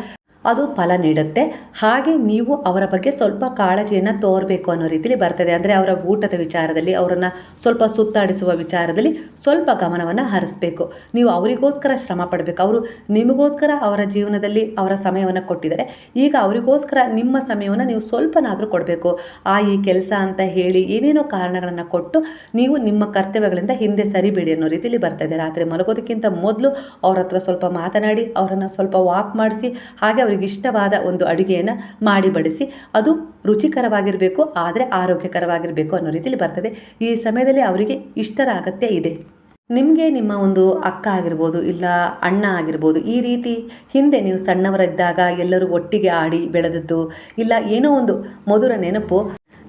[SPEAKER 1] ಅದು ಫಲ ನೀಡುತ್ತೆ. ಹಾಗೆ ನೀವು ಅವರ ಬಗ್ಗೆ ಸ್ವಲ್ಪ ಕಾಳಜಿಯನ್ನು ತೋರಬೇಕು ಅನ್ನೋ ರೀತಿಯಲ್ಲಿ ಬರ್ತದೆ. ಅಂದರೆ ಅವರ ಊಟದ ವಿಚಾರದಲ್ಲಿ, ಅವರನ್ನು ಸ್ವಲ್ಪ ಸುತ್ತಾಡಿಸುವ ವಿಚಾರದಲ್ಲಿ ಸ್ವಲ್ಪ ಗಮನವನ್ನು ಹರಿಸ್ಬೇಕು. ನೀವು ಅವರಿಗೋಸ್ಕರ ಶ್ರಮ ಪಡಬೇಕು. ಅವರು ನಿಮಗೋಸ್ಕರ ಅವರ ಜೀವನದಲ್ಲಿ ಅವರ ಸಮಯವನ್ನು ಕೊಟ್ಟಿದ್ದಾರೆ. ಈಗ ಅವರಿಗೋಸ್ಕರ ನಿಮ್ಮ ಸಮಯವನ್ನು ನೀವು ಸ್ವಲ್ಪನಾದರೂ ಕೊಡಬೇಕು. ಆ ಈ ಕೆಲಸ ಅಂತ ಹೇಳಿ ಏನೇನೋ ಕಾರಣಗಳನ್ನು ಕೊಟ್ಟು ನೀವು ನಿಮ್ಮ ಕರ್ತವ್ಯಗಳಿಂದ ಹಿಂದೆ ಸರಿಬೇಡಿ ಅನ್ನೋ ರೀತಿಯಲ್ಲಿ ಬರ್ತದೆ. ರಾತ್ರಿ ಮಲಗೋದಕ್ಕಿಂತ ಮೊದಲು ಅವರ ಹತ್ರ ಸ್ವಲ್ಪ ಮಾತನಾಡಿ, ಅವರನ್ನು ಸ್ವಲ್ಪ ವಾಕ್ ಮಾಡಿಸಿ, ಹಾಗೆ ಅವರಿಗೆ ಇಷ್ಟವಾದ ಒಂದು ಅಡುಗೆಯನ್ನು ಮಾಡಿ ಬಡಿಸಿ, ಅದು ರುಚಿಕರವಾಗಿರಬೇಕು, ಆದರೆ ಆರೋಗ್ಯಕರವಾಗಿರಬೇಕು ಅನ್ನೋ ರೀತಿಯಲ್ಲಿ ಬರ್ತದೆ. ಈ ಸಮಯದಲ್ಲಿ ಅವರಿಗೆ ಇಷ್ಟರ ಅಗತ್ಯ ಇದೆ. ನಿಮಗೆ ನಿಮ್ಮ ಒಂದು ಅಕ್ಕ ಆಗಿರ್ಬೋದು, ಇಲ್ಲ ಅಣ್ಣ ಆಗಿರ್ಬೋದು, ಈ ರೀತಿ ಹಿಂದೆ ನೀವು ಸಣ್ಣವರಿದ್ದಾಗ ಎಲ್ಲರೂ ಒಟ್ಟಿಗೆ ಆಡಿ ಬೆಳೆದದ್ದು, ಇಲ್ಲ ಏನೋ ಒಂದು ಮಧುರ ನೆನಪು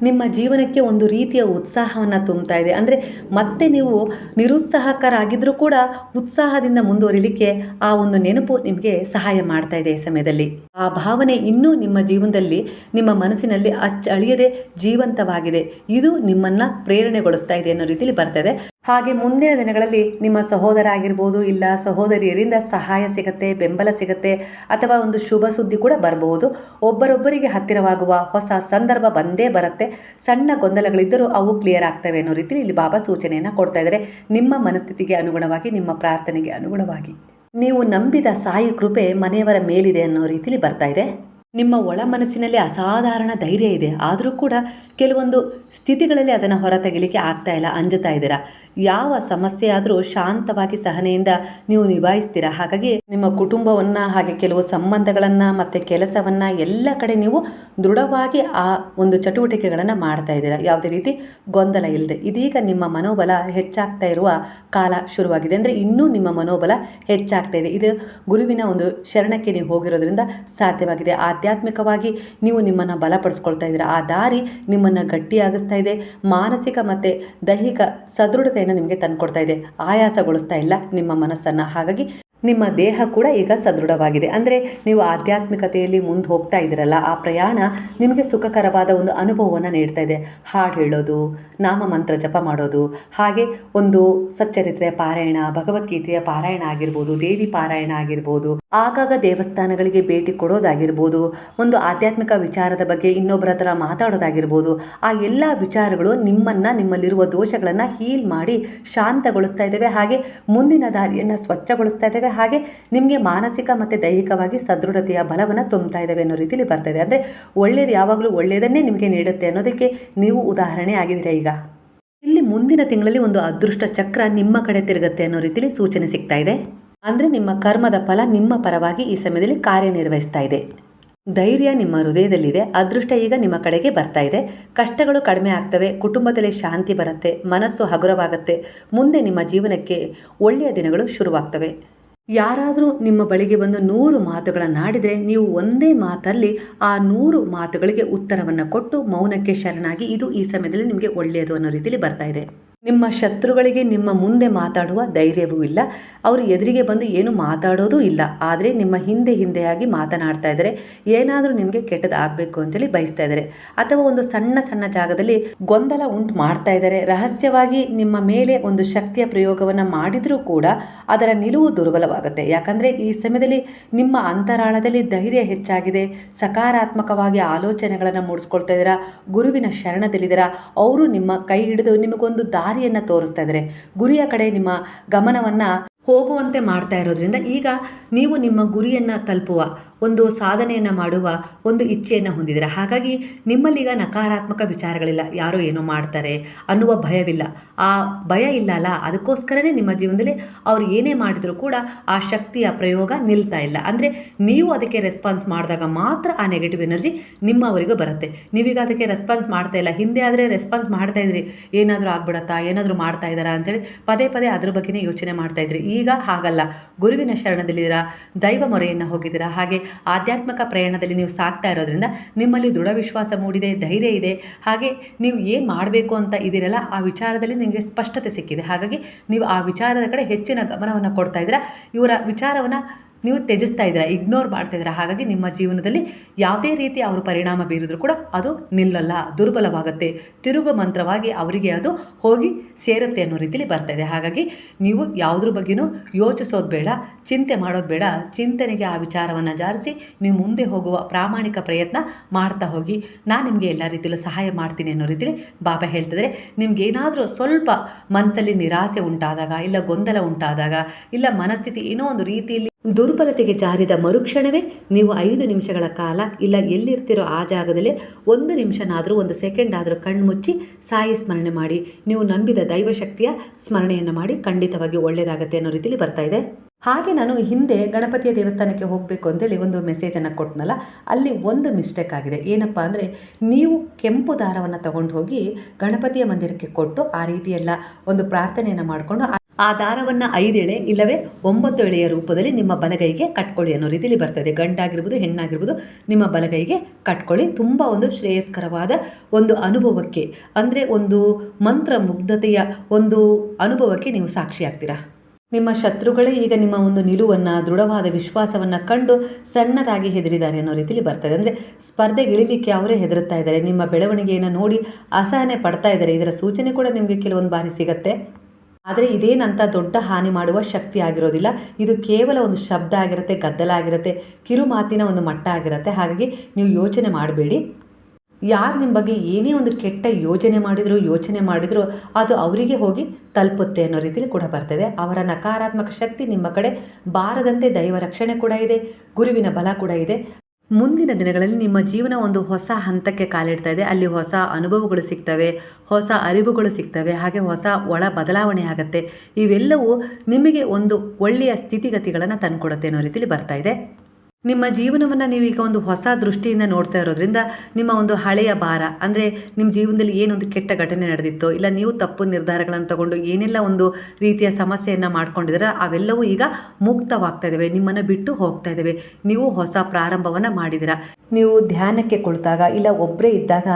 [SPEAKER 1] ನಿಮ್ಮ ಜೀವನಕ್ಕೆ ಒಂದು ರೀತಿಯ ಉತ್ಸಾಹವನ್ನು ತುಂಬ್ತಾ ಇದೆ. ಅಂದರೆ ಮತ್ತೆ ನೀವು ನಿರುತ್ಸಾಹಕರಾಗಿದ್ದರೂ ಕೂಡ ಉತ್ಸಾಹದಿಂದ ಮುಂದುವರಿಲಿಕ್ಕೆ ಆ ಒಂದು ನೆನಪು ನಿಮಗೆ ಸಹಾಯ ಮಾಡ್ತಾ ಇದೆ ಈ ಸಮಯದಲ್ಲಿ. ಆ ಭಾವನೆ ಇನ್ನೂ ನಿಮ್ಮ ಜೀವನದಲ್ಲಿ, ನಿಮ್ಮ ಮನಸ್ಸಿನಲ್ಲಿ ಅಚ್ಚ ಅಳಿಯದೆ ಜೀವಂತವಾಗಿದೆ. ಇದು ನಿಮ್ಮನ್ನು ಪ್ರೇರಣೆಗೊಳಿಸ್ತಾ ಇದೆ ಅನ್ನೋ ರೀತಿಯಲ್ಲಿ ಬರ್ತದೆ ಹಾಗೆ ಮುಂದಿನ ದಿನಗಳಲ್ಲಿ ನಿಮ್ಮ ಸಹೋದರ ಆಗಿರ್ಬೋದು ಇಲ್ಲ ಸಹೋದರಿಯರಿಂದ ಸಹಾಯ ಸಿಗತ್ತೆ, ಬೆಂಬಲ ಸಿಗತ್ತೆ ಅಥವಾ ಒಂದು ಶುಭ ಸುದ್ದಿ ಕೂಡ ಬರಬಹುದು. ಒಬ್ಬರೊಬ್ಬರಿಗೆ ಹತ್ತಿರವಾಗುವ ಹೊಸ ಸಂದರ್ಭ ಬಂದೇ ಬರುತ್ತೆ. ಸಣ್ಣ ಗೊಂದಲಗಳಿದ್ದರೂ ಅವು ಕ್ಲಿಯರ್ ಆಗ್ತವೆ ಅನ್ನೋ ರೀತಿಯಲ್ಲಿ ಇಲ್ಲಿ ಬಾಬಾ ಸೂಚನೆಯನ್ನು ಕೊಡ್ತಾ ಇದ್ದಾರೆ. ನಿಮ್ಮ ಮನಸ್ಥಿತಿಗೆ ಅನುಗುಣವಾಗಿ, ನಿಮ್ಮ ಪ್ರಾರ್ಥನೆಗೆ ಅನುಗುಣವಾಗಿ. ನೀವು ನಂಬಿದ ಸಾಯಿ ಕೃಪೆ ಮನೆಯವರ ಮೇಲಿದೆ ಅನ್ನೋ ರೀತಿಯಲ್ಲಿ ಬರ್ತಾ ಇದೆ. ನಿಮ್ಮ ಒಳ ಮನಸ್ಸಿನಲ್ಲಿ ಅಸಾಧಾರಣ ಧೈರ್ಯ ಇದೆ. ಆದರೂ ಕೂಡ ಕೆಲವೊಂದು ಸ್ಥಿತಿಗಳಲ್ಲಿ ಅದನ್ನು ಹೊರತೆಗಲಿಕ್ಕೆ ಆಗ್ತಾ ಇಲ್ಲ, ಅಂಜುತ್ತಾ ಇದ್ದೀರಾ? ಯಾವ ಸಮಸ್ಯೆ ಆದರೂ ಶಾಂತವಾಗಿ ಸಹನೆಯಿಂದ ನೀವು ನಿಭಾಯಿಸ್ತೀರಾ? ಹಾಗಾಗಿ ನಿಮ್ಮ ಕುಟುಂಬವನ್ನು ಹಾಗೆ ಕೆಲವು ಸಂಬಂಧಗಳನ್ನು ಮತ್ತು ಕೆಲಸವನ್ನು ಎಲ್ಲ ಕಡೆ ನೀವು ದೃಢವಾಗಿ ಆ ಒಂದು ಚಟುವಟಿಕೆಗಳನ್ನು ಮಾಡ್ತಾ ಇದ್ದೀರಾ? ಯಾವುದೇ ರೀತಿ ಗೊಂದಲ ಇಲ್ಲದೆ. ಇದೀಗ ನಿಮ್ಮ ಮನೋಬಲ ಹೆಚ್ಚಾಗ್ತಾ ಇರುವ ಕಾಲ ಶುರುವಾಗಿದೆ ಅಂದರೆ ಇನ್ನೂ ನಿಮ್ಮ ಮನೋಬಲ ಹೆಚ್ಚಾಗ್ತಾ ಇದೆ. ಇದು ಗುರುವಿನ ಒಂದು ಶರಣಕ್ಕೆ ನೀವು ಹೋಗಿರೋದ್ರಿಂದ ಸಾಧ್ಯವಾಗಿದೆ. ಆಧ್ಯಾತ್ಮಿಕವಾಗಿ ನೀವು ನಿಮ್ಮನ್ನು ಬಲಪಡಿಸ್ಕೊಳ್ತಾ ಇದ್ದೀರಾ. ಆ ದಾರಿ ನಿಮ್ಮನ್ನು ಗಟ್ಟಿಯಾಗಿಸ್ತಾ ಇದೆ. ಮಾನಸಿಕ ಮತ್ತು ದೈಹಿಕ ಸದೃಢತೆಯನ್ನು ನಿಮಗೆ ತಂದುಕೊಡ್ತಾ ಇದೆ. ಆಯಾಸಗೊಳಿಸ್ತಾ ಇಲ್ಲ ನಿಮ್ಮ ಮನಸ್ಸನ್ನು. ಹಾಗಾಗಿ ನಿಮ್ಮ ದೇಹ ಕೂಡ ಈಗ ಸದೃಢವಾಗಿದೆ. ಅಂದರೆ ನೀವು ಆಧ್ಯಾತ್ಮಿಕತೆಯಲ್ಲಿ ಮುಂದೆ ಹೋಗ್ತಾ ಇದ್ದೀರಲ್ಲ, ಆ ಪ್ರಯಾಣ ನಿಮಗೆ ಸುಖಕರವಾದ ಒಂದು ಅನುಭವವನ್ನು ನೀಡ್ತಾ ಇದೆ. ಹಾಡು ಹೇಳೋದು, ನಾಮ ಮಂತ್ರ ಜಪ ಮಾಡೋದು, ಹಾಗೆ ಒಂದು ಸಚ್ಚರಿತ್ರೆಯ ಪಾರಾಯಣ, ಭಗವದ್ಗೀತೆಯ ಪಾರಾಯಣ ಆಗಿರ್ಬೋದು, ದೇವಿ ಪಾರಾಯಣ ಆಗಿರ್ಬೋದು, ಆಗಾಗ ದೇವಸ್ಥಾನಗಳಿಗೆ ಭೇಟಿ ಕೊಡೋದಾಗಿರ್ಬೋದು, ಒಂದು ಆಧ್ಯಾತ್ಮಿಕ ವಿಚಾರದ ಬಗ್ಗೆ ಇನ್ನೊಬ್ಬರ ಹತ್ರ ಮಾತಾಡೋದಾಗಿರ್ಬೋದು, ಆ ಎಲ್ಲ ವಿಚಾರಗಳು ನಿಮ್ಮನ್ನು, ನಿಮ್ಮಲ್ಲಿರುವ ದೋಷಗಳನ್ನು ಹೀಲ್ ಮಾಡಿ ಶಾಂತಗೊಳಿಸ್ತಾ ಇದ್ದಾವೆ. ಹಾಗೆ ಮುಂದಿನ ದಾರಿಯನ್ನು ಸ್ವಚ್ಛಗೊಳಿಸ್ತಾ ಇದ್ದಾವೆ. ಹಾಗೆ ನಿಮಗೆ ಮಾನಸಿಕ ಮತ್ತು ದೈಹಿಕವಾಗಿ ಸದೃಢತೆಯ ಬಲವನ್ನು ತುಂಬ್ತಾ ಇದ್ದಾವೆ ಅನ್ನೋ ರೀತಿಯಲ್ಲಿ ಬರ್ತಾ ಇದೆ. ಅಂದರೆ ಒಳ್ಳೆಯದು ಯಾವಾಗಲೂ ಒಳ್ಳೆಯದನ್ನೇ ನಿಮಗೆ ನೀಡುತ್ತೆ ಅನ್ನೋದಕ್ಕೆ ನೀವು ಉದಾಹರಣೆ ಆಗಿದ್ದೀರಾ ಈಗ? ಇಲ್ಲಿ ಮುಂದಿನ ತಿಂಗಳಲ್ಲಿ ಒಂದು ಅದೃಷ್ಟ ಚಕ್ರ ನಿಮ್ಮ ಕಡೆ ತಿರುಗುತ್ತೆ ಅನ್ನೋ ರೀತಿಯಲ್ಲಿ ಸೂಚನೆ ಸಿಗ್ತಾ ಇದೆ. ಅಂದರೆ ನಿಮ್ಮ ಕರ್ಮದ ಫಲ ನಿಮ್ಮ ಪರವಾಗಿ ಈ ಸಮಯದಲ್ಲಿ ಕಾರ್ಯನಿರ್ವಹಿಸ್ತಾ ಇದೆ. ಧೈರ್ಯ ನಿಮ್ಮ ಹೃದಯದಲ್ಲಿದೆ. ಅದೃಷ್ಟ ಈಗ ನಿಮ್ಮ ಕಡೆಗೆ ಬರ್ತಾ ಇದೆ. ಕಷ್ಟಗಳು ಕಡಿಮೆ ಆಗ್ತವೆ. ಕುಟುಂಬದಲ್ಲಿ ಶಾಂತಿ ಬರುತ್ತೆ. ಮನಸ್ಸು ಹಗುರವಾಗುತ್ತೆ. ಮುಂದೆ ನಿಮ್ಮ ಜೀವನಕ್ಕೆ ಒಳ್ಳೆಯ ದಿನಗಳು ಶುರುವಾಗ್ತವೆ. ಯಾರಾದರೂ ನಿಮ್ಮ ಬಳಿಗೆ ಬಂದು ನೂರು ಮಾತುಗಳನ್ನಾಡಿದರೆ ನೀವು ಒಂದೇ ಮಾತಲ್ಲಿ ಆ ನೂರು ಮಾತುಗಳಿಗೆ ಉತ್ತರವನ್ನು ಕೊಟ್ಟು ಮೌನಕ್ಕೆ ಶರಣಾಗಿ ಇದು ಈ ಸಮಯದಲ್ಲಿ ನಿಮಗೆ ಒಳ್ಳೆಯದು ಅನ್ನೋ ರೀತಿಯಲ್ಲಿ ಬರ್ತಾ ಇದೆ. ನಿಮ್ಮ ಶತ್ರುಗಳಿಗೆ ನಿಮ್ಮ ಮುಂದೆ ಮಾತಾಡುವ ಧೈರ್ಯವೂ ಇಲ್ಲ. ಅವರು ಎದುರಿಗೆ ಬಂದು ಏನು ಮಾತಾಡೋದೂ ಇಲ್ಲ. ಆದರೆ ನಿಮ್ಮ ಹಿಂದೆ ಹಿಂದೆಯಾಗಿ ಮಾತನಾಡ್ತಾ ಇದ್ದಾರೆ. ಏನಾದರೂ ನಿಮಗೆ ಕೆಟ್ಟದಾಗಬೇಕು ಅಂತೇಳಿ ಬಯಸ್ತಾ ಇದ್ದಾರೆ. ಅಥವಾ ಒಂದು ಸಣ್ಣ ಸಣ್ಣ ಜಾಗದಲ್ಲಿ ಗೊಂದಲ ಉಂಟು ಮಾಡ್ತಾ ಇದ್ದಾರೆ. ರಹಸ್ಯವಾಗಿ ನಿಮ್ಮ ಮೇಲೆ ಒಂದು ಶಕ್ತಿಯ ಪ್ರಯೋಗವನ್ನು ಮಾಡಿದರೂ ಕೂಡ ಅದರ ನಿಲುವು ದುರ್ಬಲವಾಗುತ್ತೆ. ಯಾಕಂದರೆ ಈ ಸಮಯದಲ್ಲಿ ನಿಮ್ಮ ಅಂತರಾಳದಲ್ಲಿ ಧೈರ್ಯ ಹೆಚ್ಚಾಗಿದೆ. ಸಕಾರಾತ್ಮಕವಾಗಿ ಆಲೋಚನೆಗಳನ್ನು ಮೂಡಿಸ್ಕೊಳ್ತಾ ಇದ್ದೀರಾ? ಗುರುವಿನ ಶರಣದಲ್ಲಿದ್ದೀರಾ? ಅವರು ನಿಮ್ಮ ಕೈ ಹಿಡಿದು ನಿಮಗೊಂದು ದಾರಿಯನ್ನು ತೋರಿಸ್ತಾ ಇದ್ದಾರೆ ಗುರಿಯ ಕಡೆ ನಿಮ್ಮ ಗಮನವನ್ನು ಹೋಗುವಂತೆ ಮಾಡ್ತಾ ಇರೋದ್ರಿಂದ ಈಗ ನೀವು ನಿಮ್ಮ ಗುರಿಯನ್ನು ತಲುಪುವ ಒಂದು ಸಾಧನೆಯನ್ನು ಮಾಡುವ ಒಂದು ಇಚ್ಛೆಯನ್ನು ಹೊಂದಿದ್ದೀರಾ. ಹಾಗಾಗಿ ನಿಮ್ಮಲ್ಲಿಗ ನಕಾರಾತ್ಮಕ ವಿಚಾರಗಳಿಲ್ಲ. ಯಾರೋ ಏನೋ ಮಾಡ್ತಾರೆ ಅನ್ನುವ ಭಯವಿಲ್ಲ. ಆ ಭಯ ಇಲ್ಲ ಅಲ್ಲ? ಅದಕ್ಕೋಸ್ಕರನೇ ನಿಮ್ಮ ಜೀವನದಲ್ಲಿ ಅವ್ರು ಏನೇ ಮಾಡಿದರೂ ಕೂಡ ಆ ಶಕ್ತಿಯ ಪ್ರಯೋಗ ನಿಲ್ತಾ ಇಲ್ಲ. ಅಂದರೆ ನೀವು ಅದಕ್ಕೆ ರೆಸ್ಪಾನ್ಸ್ ಮಾಡಿದಾಗ ಮಾತ್ರ ಆ ನೆಗೆಟಿವ್ ಎನರ್ಜಿ ನಿಮ್ಮವರಿಗೂ ಬರುತ್ತೆ. ನೀವೀಗ ಅದಕ್ಕೆ ರೆಸ್ಪಾನ್ಸ್ ಮಾಡ್ತಾ ಇಲ್ಲ. ಹಿಂದೆ ಆದರೆ ರೆಸ್ಪಾನ್ಸ್ ಮಾಡ್ತಾ ಇದ್ರಿ. ಏನಾದರೂ ಆಗ್ಬಿಡತ್ತಾ? ಏನಾದರೂ ಮಾಡ್ತಾ ಇದ್ದಾರಾ ಅಂತೇಳಿ ಪದೇ ಪದೇ ಅದ್ರ ಬಗ್ಗೆನೇ ಯೋಚನೆ ಮಾಡ್ತಾ ಇದ್ರಿ. ಈಗ ಹಾಗಲ್ಲ. ಗುರುವಿನ ಶರಣದಲ್ಲಿದ್ದೀರಾ? ದೈವ ಮೊರೆಯನ್ನು ಹೋಗಿದ್ದೀರಾ? ಹಾಗೆ ಆಧ್ಯಾತ್ಮಿಕ ಪ್ರಯಾಣದಲ್ಲಿ ನೀವು ಸಾಕ್ತಾ ಇರೋದ್ರಿಂದ ನಿಮ್ಮಲ್ಲಿ ದೃಢ ವಿಶ್ವಾಸ ಮೂಡಿದೆ, ಧೈರ್ಯ ಇದೆ. ಹಾಗೆ ನೀವು ಏನು ಮಾಡಬೇಕು ಅಂತ ಇದ್ದೀರಲ್ಲ, ಆ ವಿಚಾರದಲ್ಲಿ ನಿಮಗೆ ಸ್ಪಷ್ಟತೆ ಸಿಕ್ಕಿದೆ. ಹಾಗಾಗಿ ನೀವು ಆ ವಿಚಾರದ ಕಡೆ ಹೆಚ್ಚಿನ ಗಮನವನ್ನು ಕೊಡ್ತಾ ಇದ್ದೀರಾ. ಇವರ ವಿಚಾರವನ್ನು ನೀವು ತ್ಯಜಿಸ್ತಾ ಇದ್ದೀರಾ ಇಗ್ನೋರ್ ಮಾಡ್ತಾ ಇದ್ದೀರಾ, ಹಾಗಾಗಿ ನಿಮ್ಮ ಜೀವನದಲ್ಲಿ ಯಾವುದೇ ರೀತಿ ಅವರು ಪರಿಣಾಮ ಬೀರಿದ್ರು ಕೂಡ ಅದು ನಿಲ್ಲಲ್ಲ, ದುರ್ಬಲವಾಗುತ್ತೆ. ತಿರುಗು ಮಂತ್ರವಾಗಿ ಅವರಿಗೆ ಅದು ಹೋಗಿ ಸೇರುತ್ತೆ ಅನ್ನೋ ರೀತಿಯಲ್ಲಿ ಬರ್ತಾ ಇದೆ. ಹಾಗಾಗಿ ನೀವು ಯಾವುದ್ರ ಬಗ್ಗೆನೂ ಯೋಚಿಸೋದು ಬೇಡ, ಚಿಂತೆ ಮಾಡೋದು ಬೇಡ. ಚಿಂತನೆಗೆ ಆ ವಿಚಾರವನ್ನು ಜಾರಿಸಿ ನೀವು ಮುಂದೆ ಹೋಗುವ ಪ್ರಾಮಾಣಿಕ ಪ್ರಯತ್ನ ಮಾಡ್ತಾ ಹೋಗಿ. ನಾನು ನಿಮಗೆ ಎಲ್ಲ ರೀತಿಯಲ್ಲೂ ಸಹಾಯ ಮಾಡ್ತೀನಿ ಅನ್ನೋ ರೀತಿಯಲ್ಲಿ ಬಾಬಾ ಹೇಳ್ತಿದ್ರೆ ನಿಮ್ಗೆ ಏನಾದರೂ ಸ್ವಲ್ಪ ಮನಸ್ಸಲ್ಲಿ ನಿರಾಸೆ ಉಂಟಾದಾಗ, ಇಲ್ಲ ಗೊಂದಲ ಉಂಟಾದಾಗ, ಇಲ್ಲ ಮನಸ್ಥಿತಿ ಏನೋ ಒಂದು ರೀತಿಯಲ್ಲಿ ದುರ್ಬಲತೆಗೆ ಜಾರಿದ ಮರುಕ್ಷಣವೇ ನೀವು ಐದು ನಿಮಿಷಗಳ ಕಾಲ ಇಲ್ಲ ಎಲ್ಲಿರ್ತಿರೋ ಆ ಜಾಗದಲ್ಲೇ ಒಂದು ನಿಮಿಷನಾದರೂ, ಒಂದು ಸೆಕೆಂಡ್ ಆದರೂ ಕಣ್ಮುಚ್ಚಿ ಸಾಯಿ ಸ್ಮರಣೆ ಮಾಡಿ. ನೀವು ನಂಬಿದ ದೈವಶಕ್ತಿಯ ಸ್ಮರಣೆಯನ್ನು ಮಾಡಿ ಖಂಡಿತವಾಗಿ ಒಳ್ಳೆಯದಾಗತ್ತೆ ಅನ್ನೋ ರೀತಿಯಲ್ಲಿ ಬರ್ತಾ ಇದೆ. ಹಾಗೆ ನಾನು ಹಿಂದೆ ಗಣಪತಿಯ ದೇವಸ್ಥಾನಕ್ಕೆ ಹೋಗಬೇಕು ಅಂತೇಳಿ ಒಂದು ಮೆಸೇಜನ್ನು ಕೊಟ್ಟನಲ್ಲ ಅಲ್ಲಿ ಒಂದು ಮಿಸ್ಟೇಕ್ ಆಗಿದೆ. ಏನಪ್ಪ ಅಂದರೆ ನೀವು ಕೆಂಪು ದಾರವನ್ನು ತಗೊಂಡು ಹೋಗಿ ಗಣಪತಿಯ ಮಂದಿರಕ್ಕೆ ಕೊಟ್ಟು ಆ ರೀತಿಯೆಲ್ಲ ಒಂದು ಪ್ರಾರ್ಥನೆಯನ್ನು ಮಾಡಿಕೊಂಡು ಆ ದಾರವನ್ನು ಐದೆಳೆ ಇಲ್ಲವೇ ಒಂಬತ್ತು ಎಳೆಯ ರೂಪದಲ್ಲಿ ನಿಮ್ಮ ಬಲಗೈಗೆ ಕಟ್ಕೊಳ್ಳಿ ಅನ್ನೋ ರೀತಿಯಲ್ಲಿ ಬರ್ತದೆ. ಗಂಡಾಗಿರ್ಬೋದು, ಹೆಣ್ಣಾಗಿರ್ಬೋದು, ನಿಮ್ಮ ಬಲಗೈಗೆ ಕಟ್ಕೊಳ್ಳಿ. ತುಂಬ ಒಂದು ಶ್ರೇಯಸ್ಕರವಾದ ಒಂದು ಅನುಭವಕ್ಕೆ, ಅಂದರೆ ಒಂದು ಮಂತ್ರ ಮುಗ್ಧತೆಯ ಒಂದು ಅನುಭವಕ್ಕೆ ನೀವು ಸಾಕ್ಷಿಯಾಗ್ತೀರಾ? ನಿಮ್ಮ ಶತ್ರುಗಳೇ ಈಗ ನಿಮ್ಮ ಒಂದು ನಿಲುವನ್ನು, ದೃಢವಾದ ವಿಶ್ವಾಸವನ್ನು ಕಂಡು ಸಣ್ಣದಾಗಿ ಹೆದರಿದ್ದಾರೆ ಅನ್ನೋ ರೀತಿಯಲ್ಲಿ ಬರ್ತದೆ. ಅಂದರೆ ಸ್ಪರ್ಧೆಗಿಳಿಲಿಕ್ಕೆ ಅವರೇ ಹೆದರುತ್ತಾ ಇದ್ದಾರೆ. ನಿಮ್ಮ ಬೆಳವಣಿಗೆಯನ್ನು ನೋಡಿ ಅಸಹನೆ ಪಡ್ತಾ ಇದ್ದಾರೆ. ಇದರ ಸೂಚನೆ ಕೂಡ ನಿಮಗೆ ಕೆಲವೊಂದು ಬಾರಿ ಸಿಗತ್ತೆ. ಆದರೆ ಇದೇನಂತ ದೊಡ್ಡ ಹಾನಿ ಮಾಡುವ ಶಕ್ತಿ ಆಗಿರೋದಿಲ್ಲ. ಇದು ಕೇವಲ ಒಂದು ಶಬ್ದ ಆಗಿರುತ್ತೆ, ಗದ್ದಲ ಆಗಿರುತ್ತೆ ಕಿರುಮಾತಿನ ಒಂದು ಮಟ್ಟ ಆಗಿರುತ್ತೆ. ಹಾಗಾಗಿ ನೀವು ಯೋಚನೆ ಮಾಡಬೇಡಿ. ಯಾರು ನಿಮ್ಮ ಬಗ್ಗೆ ಏನೇ ಒಂದು ಕೆಟ್ಟ ಯೋಜನೆ ಮಾಡಿದರೂ, ಯೋಚನೆ ಮಾಡಿದರೂ, ಅದು ಅವರಿಗೆ ಹೋಗಿ ತಲುಪುತ್ತೆ ಅನ್ನೋ ರೀತಿಯಲ್ಲಿ ಕೂಡ ಬರ್ತದೆ. ಅವರ ನಕಾರಾತ್ಮಕ ಶಕ್ತಿ ನಿಮ್ಮ ಕಡೆ ಬಾರದಂತೆ ದೈವ ರಕ್ಷಣೆ ಕೂಡ ಇದೆ, ಗುರುವಿನ ಬಲ ಕೂಡ ಇದೆ. ಮುಂದಿನ ದಿನಗಳಲ್ಲಿ ನಿಮ್ಮ ಜೀವನ ಒಂದು ಹೊಸ ಹಂತಕ್ಕೆ ಕಾಲಿಡ್ತಾ ಇದೆ. ಅಲ್ಲಿ ಹೊಸ ಅನುಭವಗಳು ಸಿಗ್ತವೆ, ಹೊಸ ಅರಿವುಗಳು ಸಿಗ್ತವೆ, ಹಾಗೆ ಹೊಸ ಒಳ ಬದಲಾವಣೆ ಆಗುತ್ತೆ. ಇವೆಲ್ಲವೂ ನಿಮಗೆ ಒಂದು ಒಳ್ಳೆಯ ಸ್ಥಿತಿಗತಿಗಳನ್ನು ತಂದುಕೊಡುತ್ತೆ ಅನ್ನೋ ರೀತಿಯಲ್ಲಿ ಬರ್ತಾ ಇದೆ. ನಿಮ್ಮ ಜೀವನವನ್ನು ನೀವೀಗ ಒಂದು ಹೊಸ ದೃಷ್ಟಿಯಿಂದ ನೋಡ್ತಾ ಇರೋದ್ರಿಂದ ನಿಮ್ಮ ಒಂದು ಹಳೆಯ ಭಾರ, ಅಂದರೆ ನಿಮ್ಮ ಜೀವನದಲ್ಲಿ ಏನೊಂದು ಕೆಟ್ಟ ಘಟನೆ ನಡೆದಿತ್ತೋ, ಇಲ್ಲ ನೀವು ತಪ್ಪು ನಿರ್ಧಾರಗಳನ್ನು ತಗೊಂಡು ಏನೆಲ್ಲ ಒಂದು ರೀತಿಯ ಸಮಸ್ಯೆಯನ್ನು ಮಾಡ್ಕೊಂಡಿದ್ದೀರ, ಅವೆಲ್ಲವೂ ಈಗ ಮುಕ್ತವಾಗ್ತಾ ಇದ್ದಾವೆ ನಿಮ್ಮನ್ನು ಬಿಟ್ಟು ಹೋಗ್ತಾ ಇದ್ದಾವೆ ನೀವು ಹೊಸ ಪ್ರಾರಂಭವನ್ನು ಮಾಡಿದಿರ ನೀವು ಧ್ಯಾನಕ್ಕೆ ಕುಳಿತಾಗ, ಇಲ್ಲ ಒಬ್ಬರೇ ಇದ್ದಾಗ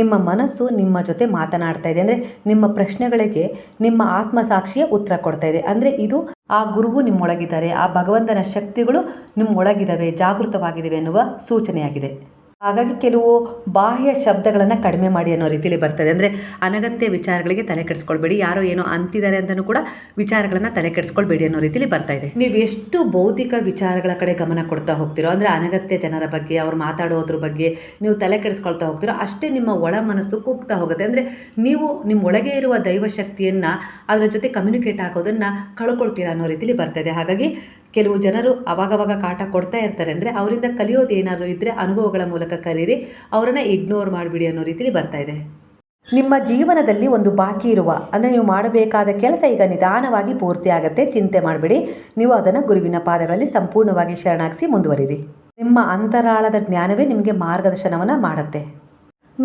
[SPEAKER 1] ನಿಮ್ಮ ಮನಸ್ಸು ನಿಮ್ಮ ಜೊತೆ ಮಾತನಾಡ್ತಾ ಇದೆ, ಅಂದರೆ ನಿಮ್ಮ ಪ್ರಶ್ನೆಗಳಿಗೆ ನಿಮ್ಮ ಆತ್ಮಸಾಕ್ಷಿಯ ಉತ್ತರ ಕೊಡ್ತಾ ಇದೆ, ಅಂದರೆ ಇದು ಆ ಗುರುವು ನಿಮ್ಮೊಳಗಿದ್ದಾರೆ. ಆ ಭಗವಂತನ ಶಕ್ತಿಗಳು ನಿಮ್ಮೊಳಗಿದ್ದಾವೆ. ಜಾಗೃತವಾಗಿದ್ದಾವೆ ಎನ್ನುವ ಸೂಚನೆಯಾಗಿದೆ. ಹಾಗಾಗಿ ಕೆಲವು ಬಾಹ್ಯ ಶಬ್ದಗಳನ್ನು ಕಡಿಮೆ ಮಾಡಿ ಅನ್ನೋ ರೀತಿಯಲ್ಲಿ ಬರ್ತದೆ. ಅಂದರೆ ಅನಗತ್ಯ ವಿಚಾರಗಳಿಗೆ ತಲೆ ಕೆಡಿಸ್ಕೊಳ್ಬೇಡಿ, ಯಾರೋ ಏನೋ ಅಂತಿದ್ದಾರೆ ಅಂತಲೂ ಕೂಡ ವಿಚಾರಗಳನ್ನು ತಲೆ ಕೆಡಿಸ್ಕೊಳ್ಬೇಡಿ ಅನ್ನೋ ರೀತಿಯಲ್ಲಿ ಬರ್ತಾ ಇದೆ. ನೀವು ಎಷ್ಟು ಭೌತಿಕ ವಿಚಾರಗಳ ಕಡೆ ಗಮನ ಕೊಡ್ತಾ ಹೋಗ್ತಿರೋ, ಅಂದರೆ ಅನಗತ್ಯ ಜನರ ಬಗ್ಗೆ, ಅವ್ರು ಮಾತಾಡೋದ್ರ ಬಗ್ಗೆ, ನೀವು ತಲೆ ಕೆಡಿಸ್ಕೊಳ್ತಾ ಹೋಗ್ತಿರೋ, ಅಷ್ಟೇ ನಿಮ್ಮ ಒಳ ಮನಸ್ಸು ಕೂಗ್ತಾ ಹೋಗುತ್ತೆ. ಅಂದರೆ ನೀವು ನಿಮ್ಮ ಒಳಗೆ ಇರುವ ದೈವಶಕ್ತಿಯನ್ನು ಅದರ ಜೊತೆ ಕಮ್ಯುನಿಕೇಟ್ ಆಗೋದನ್ನು ಕಳ್ಕೊಳ್ತೀರಾ ಅನ್ನೋ ಬರ್ತಾ ಇದೆ ಹಾಗಾಗಿ ಕೆಲವು ಜನರು ಅವಾಗವಾಗ ಕಾಟ ಕೊಡ್ತಾ ಇರ್ತಾರೆ ಅಂದರೆ ಅವರಿಂದ ಕಲಿಯೋದು ಏನಾದರೂ ಇದ್ದರೆ ಅನುಭವಗಳ ಮೂಲಕ ಕಲೀರಿ ಅವರನ್ನು ಇಗ್ನೋರ್ ಮಾಡಿಬಿಡಿ ಅನ್ನೋ ರೀತಿಲಿ ಬರ್ತಾ ಇದೆ. ನಿಮ್ಮ ಜೀವನದಲ್ಲಿ ಒಂದು ಬಾಕಿ ಇರುವ, ಅಂದರೆ ನೀವು ಮಾಡಬೇಕಾದ ಕೆಲಸ ಈಗ ನಿಧಾನವಾಗಿ ಪೂರ್ತಿ ಆಗುತ್ತೆ, ಚಿಂತೆ ಮಾಡಬೇಡಿ. ನೀವು ಅದನ್ನು ಗುರುವಿನ ಪಾದಗಳಲ್ಲಿ ಸಂಪೂರ್ಣವಾಗಿ ಶರಣಾಗಿಸಿ ಮುಂದುವರಿರಿ. ನಿಮ್ಮ ಅಂತರಾಳದ ಜ್ಞಾನವೇ ನಿಮಗೆ ಮಾರ್ಗದರ್ಶನವನ್ನು ಮಾಡುತ್ತೆ.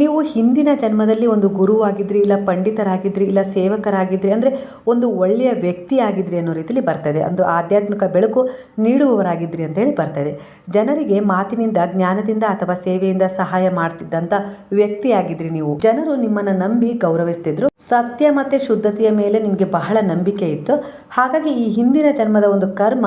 [SPEAKER 1] ನೀವು ಹಿಂದಿನ ಜನ್ಮದಲ್ಲಿ ಒಂದು ಗುರುವಾಗಿದ್ರಿ, ಇಲ್ಲ ಪಂಡಿತರಾಗಿದ್ರಿ, ಇಲ್ಲ ಸೇವಕರಾಗಿದ್ರಿ, ಅಂದರೆ ಒಂದು ಒಳ್ಳೆಯ ವ್ಯಕ್ತಿ ಆಗಿದ್ರಿ ಅನ್ನೋ ರೀತಿಯಲ್ಲಿ ಬರ್ತದೆ ಒಂದು ಆಧ್ಯಾತ್ಮಿಕ ಬೆಳಕು ನೀಡುವವರಾಗಿದ್ರಿ ಅಂತೇಳಿ ಬರ್ತದೆ ಜನರಿಗೆ ಮಾತಿನಿಂದ, ಜ್ಞಾನದಿಂದ ಅಥವಾ ಸೇವೆಯಿಂದ ಸಹಾಯ ಮಾಡ್ತಿದ್ದಂಥ ವ್ಯಕ್ತಿಯಾಗಿದ್ರಿ ನೀವು. ಜನರು ನಿಮ್ಮನ್ನು ನಂಬಿ ಗೌರವಿಸ್ತಿದ್ರು. ಸತ್ಯ ಮತ್ತು ಶುದ್ಧತೆಯ ಮೇಲೆ ನಿಮಗೆ ಬಹಳ ನಂಬಿಕೆ ಇತ್ತು. ಹಾಗಾಗಿ ಈ ಹಿಂದಿನ ಜನ್ಮದ ಒಂದು ಕರ್ಮ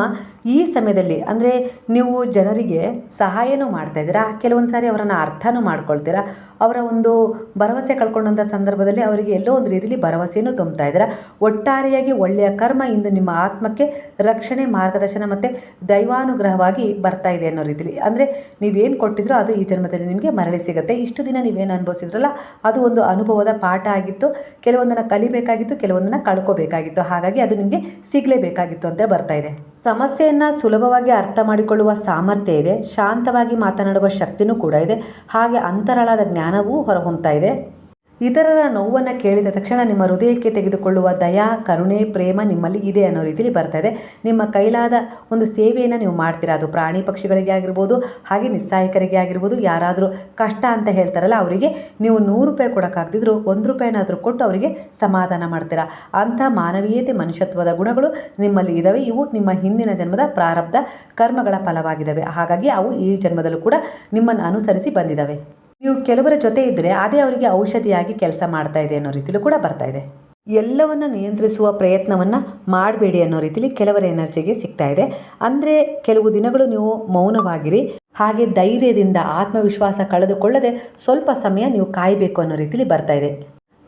[SPEAKER 1] ಈ ಸಮಯದಲ್ಲಿ, ಅಂದರೆ ನೀವು ಜನರಿಗೆ ಸಹಾಯನೂ ಮಾಡ್ತಾ ಇದ್ದೀರಾ? ಕೆಲವೊಂದು ಸಾರಿ ಅವರನ್ನು ಅರ್ಥನೂ ಮಾಡ್ಕೊಳ್ತೀರಾ? ಅವರ ಒಂದು ಭರವಸೆ ಕಳ್ಕೊಂಡಂಥ ಸಂದರ್ಭದಲ್ಲಿ ಅವರಿಗೆ ಎಲ್ಲೋ ಒಂದು ರೀತಿಯಲ್ಲಿ ಭರವಸೆಯನ್ನು ತುಂಬ್ತಾ ಇದ್ದಾರೆ. ಒಟ್ಟಾರೆಯಾಗಿ ಒಳ್ಳೆಯ ಕರ್ಮ ಇಂದು ನಿಮ್ಮ ಆತ್ಮಕ್ಕೆ ರಕ್ಷಣೆ, ಮಾರ್ಗದರ್ಶನ ಮತ್ತು ದೈವಾನುಗ್ರಹವಾಗಿ ಬರ್ತಾ ಇದೆ ಅನ್ನೋ ರೀತಿಲಿ. ಅಂದರೆ ನೀವೇನು ಕೊಟ್ಟಿದ್ರೋ ಅದು ಈ ಜನ್ಮದಲ್ಲಿ ನಿಮಗೆ ಮರಳಿ ಸಿಗುತ್ತೆ. ಇಷ್ಟು ದಿನ ನೀವೇನು ಅನುಭವಿಸಿದ್ರಲ್ಲ, ಅದು ಒಂದು ಅನುಭವದ ಪಾಠ ಆಗಿತ್ತು. ಕೆಲವೊಂದನ್ನು ಕಲಿಬೇಕಾಗಿತ್ತು, ಕೆಲವೊಂದನ್ನು ಕಳ್ಕೋಬೇಕಾಗಿತ್ತು. ಹಾಗಾಗಿ ಅದು ನಿಮಗೆ ಸಿಗಲೇಬೇಕಾಗಿತ್ತು ಅಂತ ಬರ್ತಾ ಇದೆ. ಸಮಸ್ಯೆಯನ್ನು ಸುಲಭವಾಗಿ ಅರ್ಥ ಮಾಡಿಕೊಳ್ಳುವ ಸಾಮರ್ಥ್ಯ ಇದೆ. ಶಾಂತವಾಗಿ ಮಾತನಾಡುವ ಶಕ್ತಿನೂ ಕೂಡ ಇದೆ. ಹಾಗೆ ಅಂತರಾಳದ ಜ್ಞಾನವೂ ಹೊರಹೊಮ್ತಾ ಇದೆ. ಇತರರ ನೋವನ್ನು ಕೇಳಿದ ತಕ್ಷಣ ನಿಮ್ಮ ಹೃದಯಕ್ಕೆ ತೆಗೆದುಕೊಳ್ಳುವ ದಯಾ, ಕರುಣೆ, ಪ್ರೇಮ ನಿಮ್ಮಲ್ಲಿ ಇದೆ ಅನ್ನೋ ರೀತಿಯಲ್ಲಿ ಬರ್ತಾ ಇದೆ. ನಿಮ್ಮ ಕೈಲಾದ ಒಂದು ಸೇವೆಯನ್ನು ನೀವು ಮಾಡ್ತೀರಾ? ಅದು ಪ್ರಾಣಿ ಪಕ್ಷಿಗಳಿಗೆ ಆಗಿರ್ಬೋದು, ಹಾಗೆ ನಿಸ್ಸಹಾಯಕರಿಗೆ ಆಗಿರ್ಬೋದು, ಯಾರಾದರೂ ಕಷ್ಟ ಅಂತ ಹೇಳ್ತಾರಲ್ಲ ಅವರಿಗೆ, ನೀವು ನೂರು ರೂಪಾಯಿ ಕೊಡೋಕ್ಕಾಗ್ದಿದ್ರು, ಒಂದು ರೂಪಾಯಿನಾದರೂ ಕೊಟ್ಟು ಅವರಿಗೆ ಸಮಾಧಾನ ಮಾಡ್ತೀರಾ? ಅಂಥ ಮಾನವೀಯತೆ, ಮನುಷ್ಯತ್ವದ ಗುಣಗಳು ನಿಮ್ಮಲ್ಲಿ ಇದ್ದಾವೆ ಇವು ನಿಮ್ಮ ಹಿಂದಿನ ಜನ್ಮದ ಪ್ರಾರಬ್ಧ ಕರ್ಮಗಳ ಫಲವಾಗಿದ್ದಾವೆ ಹಾಗಾಗಿ ಅವು ಈ ಜನ್ಮದಲ್ಲೂ ಕೂಡ ನಿಮ್ಮನ್ನು ಅನುಸರಿಸಿ ಬಂದಿದ್ದಾವೆ ನೀವು ಕೆಲವರ ಜೊತೆ ಇದ್ದರೆ ಅದೇ ಅವರಿಗೆ ಔಷಧಿಯಾಗಿ ಕೆಲಸ ಮಾಡ್ತಾ ಇದೆ ಅನ್ನೋ ರೀತಿಲೂ ಕೂಡ ಬರ್ತಾ ಇದೆ. ಎಲ್ಲವನ್ನು ನಿಯಂತ್ರಿಸುವ ಪ್ರಯತ್ನವನ್ನು ಮಾಡಬೇಡಿ ಅನ್ನೋ ರೀತಿಲಿ ಕೆಲವರ ಎನರ್ಜಿಗೆ ಸಿಗ್ತಾ ಇದೆ. ಅಂದರೆ ಕೆಲವು ದಿನಗಳು ನೀವು ಮೌನವಾಗಿರಿ, ಹಾಗೆ ಧೈರ್ಯದಿಂದ ಆತ್ಮವಿಶ್ವಾಸ ಕಳೆದುಕೊಳ್ಳದೆ ಸ್ವಲ್ಪ ಸಮಯ ನೀವು ಕಾಯಬೇಕು ಅನ್ನೋ ರೀತಿಲಿ ಬರ್ತಾ ಇದೆ.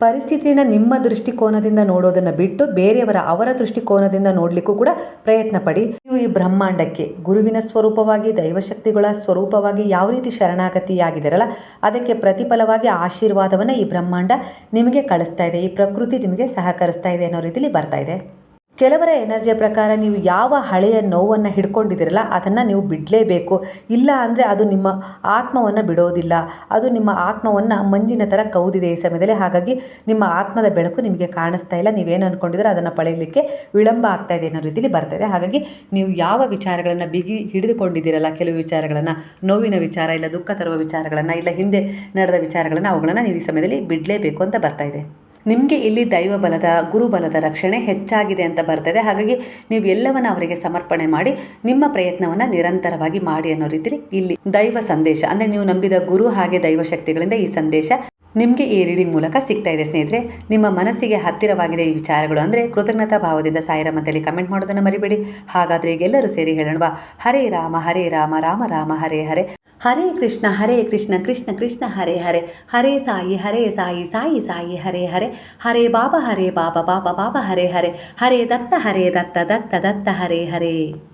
[SPEAKER 1] ಪರಿಸ್ಥಿತಿನ ನಿಮ್ಮ ದೃಷ್ಟಿಕೋನದಿಂದ ನೋಡೋದನ್ನು ಬಿಟ್ಟು ಬೇರೆಯವರ ಅವರ ದೃಷ್ಟಿಕೋನದಿಂದ ನೋಡಲಿಕ್ಕೂ ಕೂಡ ಪ್ರಯತ್ನ ಪಡಿ. ನೀವು ಈ ಬ್ರಹ್ಮಾಂಡಕ್ಕೆ ಗುರುವಿನ ಸ್ವರೂಪವಾಗಿ, ದೈವಶಕ್ತಿಗಳ ಸ್ವರೂಪವಾಗಿ ಯಾವ ರೀತಿ ಶರಣಾಗತಿಯಾಗಿದಿರಲ್ಲ ಅದಕ್ಕೆ ಪ್ರತಿಫಲವಾಗಿ ಆಶೀರ್ವಾದವನ್ನು ಈ ಬ್ರಹ್ಮಾಂಡ ನಿಮಗೆ ಕಳಿಸ್ತಾ ಇದೆ. ಈ ಪ್ರಕೃತಿ ನಿಮಗೆ ಸಹಕರಿಸ್ತಾ ಇದೆ ಅನ್ನೋ ರೀತಿಲಿ ಬರ್ತಾ ಇದೆ. ಕೆಲವರ ಎನರ್ಜಿಯ ಪ್ರಕಾರ ನೀವು ಯಾವ ಹಳೆಯ ನೋವನ್ನು ಹಿಡ್ಕೊಂಡಿದ್ದೀರಲ್ಲ, ಅದನ್ನು ನೀವು ಬಿಡಲೇಬೇಕು. ಇಲ್ಲ ಅಂದರೆ ಅದು ನಿಮ್ಮ ಆತ್ಮವನ್ನು ಬಿಡೋದಿಲ್ಲ. ಅದು ನಿಮ್ಮ ಆತ್ಮವನ್ನು ಮಂಜಿನ ಥರ ಕೌದಿದೆ ಈ ಸಮಯದಲ್ಲಿ. ಹಾಗಾಗಿ ನಿಮ್ಮ ಆತ್ಮದ ಬೆಳಕು ನಿಮಗೆ ಕಾಣಿಸ್ತಾ ಇಲ್ಲ. ನೀವೇನು ಅಂದ್ಕೊಂಡಿದ್ರೆ ಅದನ್ನು ಪಳೆಯಲಿಕ್ಕೆ ವಿಳಂಬ ಆಗ್ತಾ ಇದೆ ಅನ್ನೋ ರೀತಿಯಲ್ಲಿ ಬರ್ತಾ ಇದೆ. ಹಾಗಾಗಿ ನೀವು ಯಾವ ವಿಚಾರಗಳನ್ನು ಬಿಗಿ ಹಿಡಿದುಕೊಂಡಿದ್ದೀರಲ್ಲ, ಕೆಲವು ವಿಚಾರಗಳನ್ನು, ನೋವಿನ ವಿಚಾರ ಇಲ್ಲ, ದುಃಖ ತರುವ ವಿಚಾರಗಳನ್ನು, ಇಲ್ಲ ಹಿಂದೆ ನಡೆದ ವಿಚಾರಗಳನ್ನು, ಅವುಗಳನ್ನು ನೀವು ಈ ಸಮಯದಲ್ಲಿ ಬಿಡಲೇಬೇಕು ಅಂತ ಬರ್ತಾ ಇದೆ. ನಿಮಗೆ ಇಲ್ಲಿ ದೈವ ಬಲದ ಗುರುಬಲದ ರಕ್ಷಣೆ ಹೆಚ್ಚಾಗಿದೆ ಅಂತ ಬರ್ತದೆ. ಹಾಗಾಗಿ ನೀವು ಎಲ್ಲವನ್ನ ಅವರಿಗೆ ಸಮರ್ಪಣೆ ಮಾಡಿ, ನಿಮ್ಮ ಪ್ರಯತ್ನವನ್ನು ನಿರಂತರವಾಗಿ ಮಾಡಿ ಅನ್ನೋ ರೀತಿಲಿ ಇಲ್ಲಿ ದೈವ ಸಂದೇಶ. ಅಂದರೆ ನೀವು ನಂಬಿದ ಗುರು ಹಾಗೆ ದೈವ ಶಕ್ತಿಗಳಿಂದ ಈ ಸಂದೇಶ ನಿಮಗೆ ಈ ರೀಡಿಂಗ್ ಮೂಲಕ ಸಿಗ್ತಾ ಇದೆ ಸ್ನೇಹಿತರೆ. ನಿಮ್ಮ ಮನಸ್ಸಿಗೆ ಹತ್ತಿರವಾಗಿದೆ ಈ ವಿಚಾರಗಳು ಅಂದರೆ ಕೃತಜ್ಞತಾ ಭಾವದಿಂದ ಸಾಯಿರಾಮ್ ಅಂತೇಳಿ ಕಮೆಂಟ್ ಮಾಡೋದನ್ನು ಮರಿಬೇಡಿ. ಹಾಗಾದರೆ ಈಗ ಎಲ್ಲರೂ ಸೇರಿ ಹೇಳೋಣ ಹರೇ ರಾಮ ಹರೇ ರಾಮ ರಾಮ ರಾಮ, ಹರೇ ಹರೇ. ಹರೇ ಕೃಷ್ಣ ಹರೇ ಕೃಷ್ಣ ಕೃಷ್ಣ ಕೃಷ್ಣ, ಹರೇ ಹರೇ. ಹರೇ ಸಾಯಿ ಹರೇ ಸಾಯಿ ಸಾಯಿ ಸಾಯಿ, ಹರೇ ಹರೇ. ಹರೇ ಬಾಬಾ ಹರೇ ಬಾಬಾ ಬಾಬಾ ಬಾಬಾ, ಹರೇ ಹರೇ. ಹರೇ ದತ್ತ ಹರೇ ದತ್ತ ದತ್ತ ದತ್ತ, ಹರೇ ಹರೇ.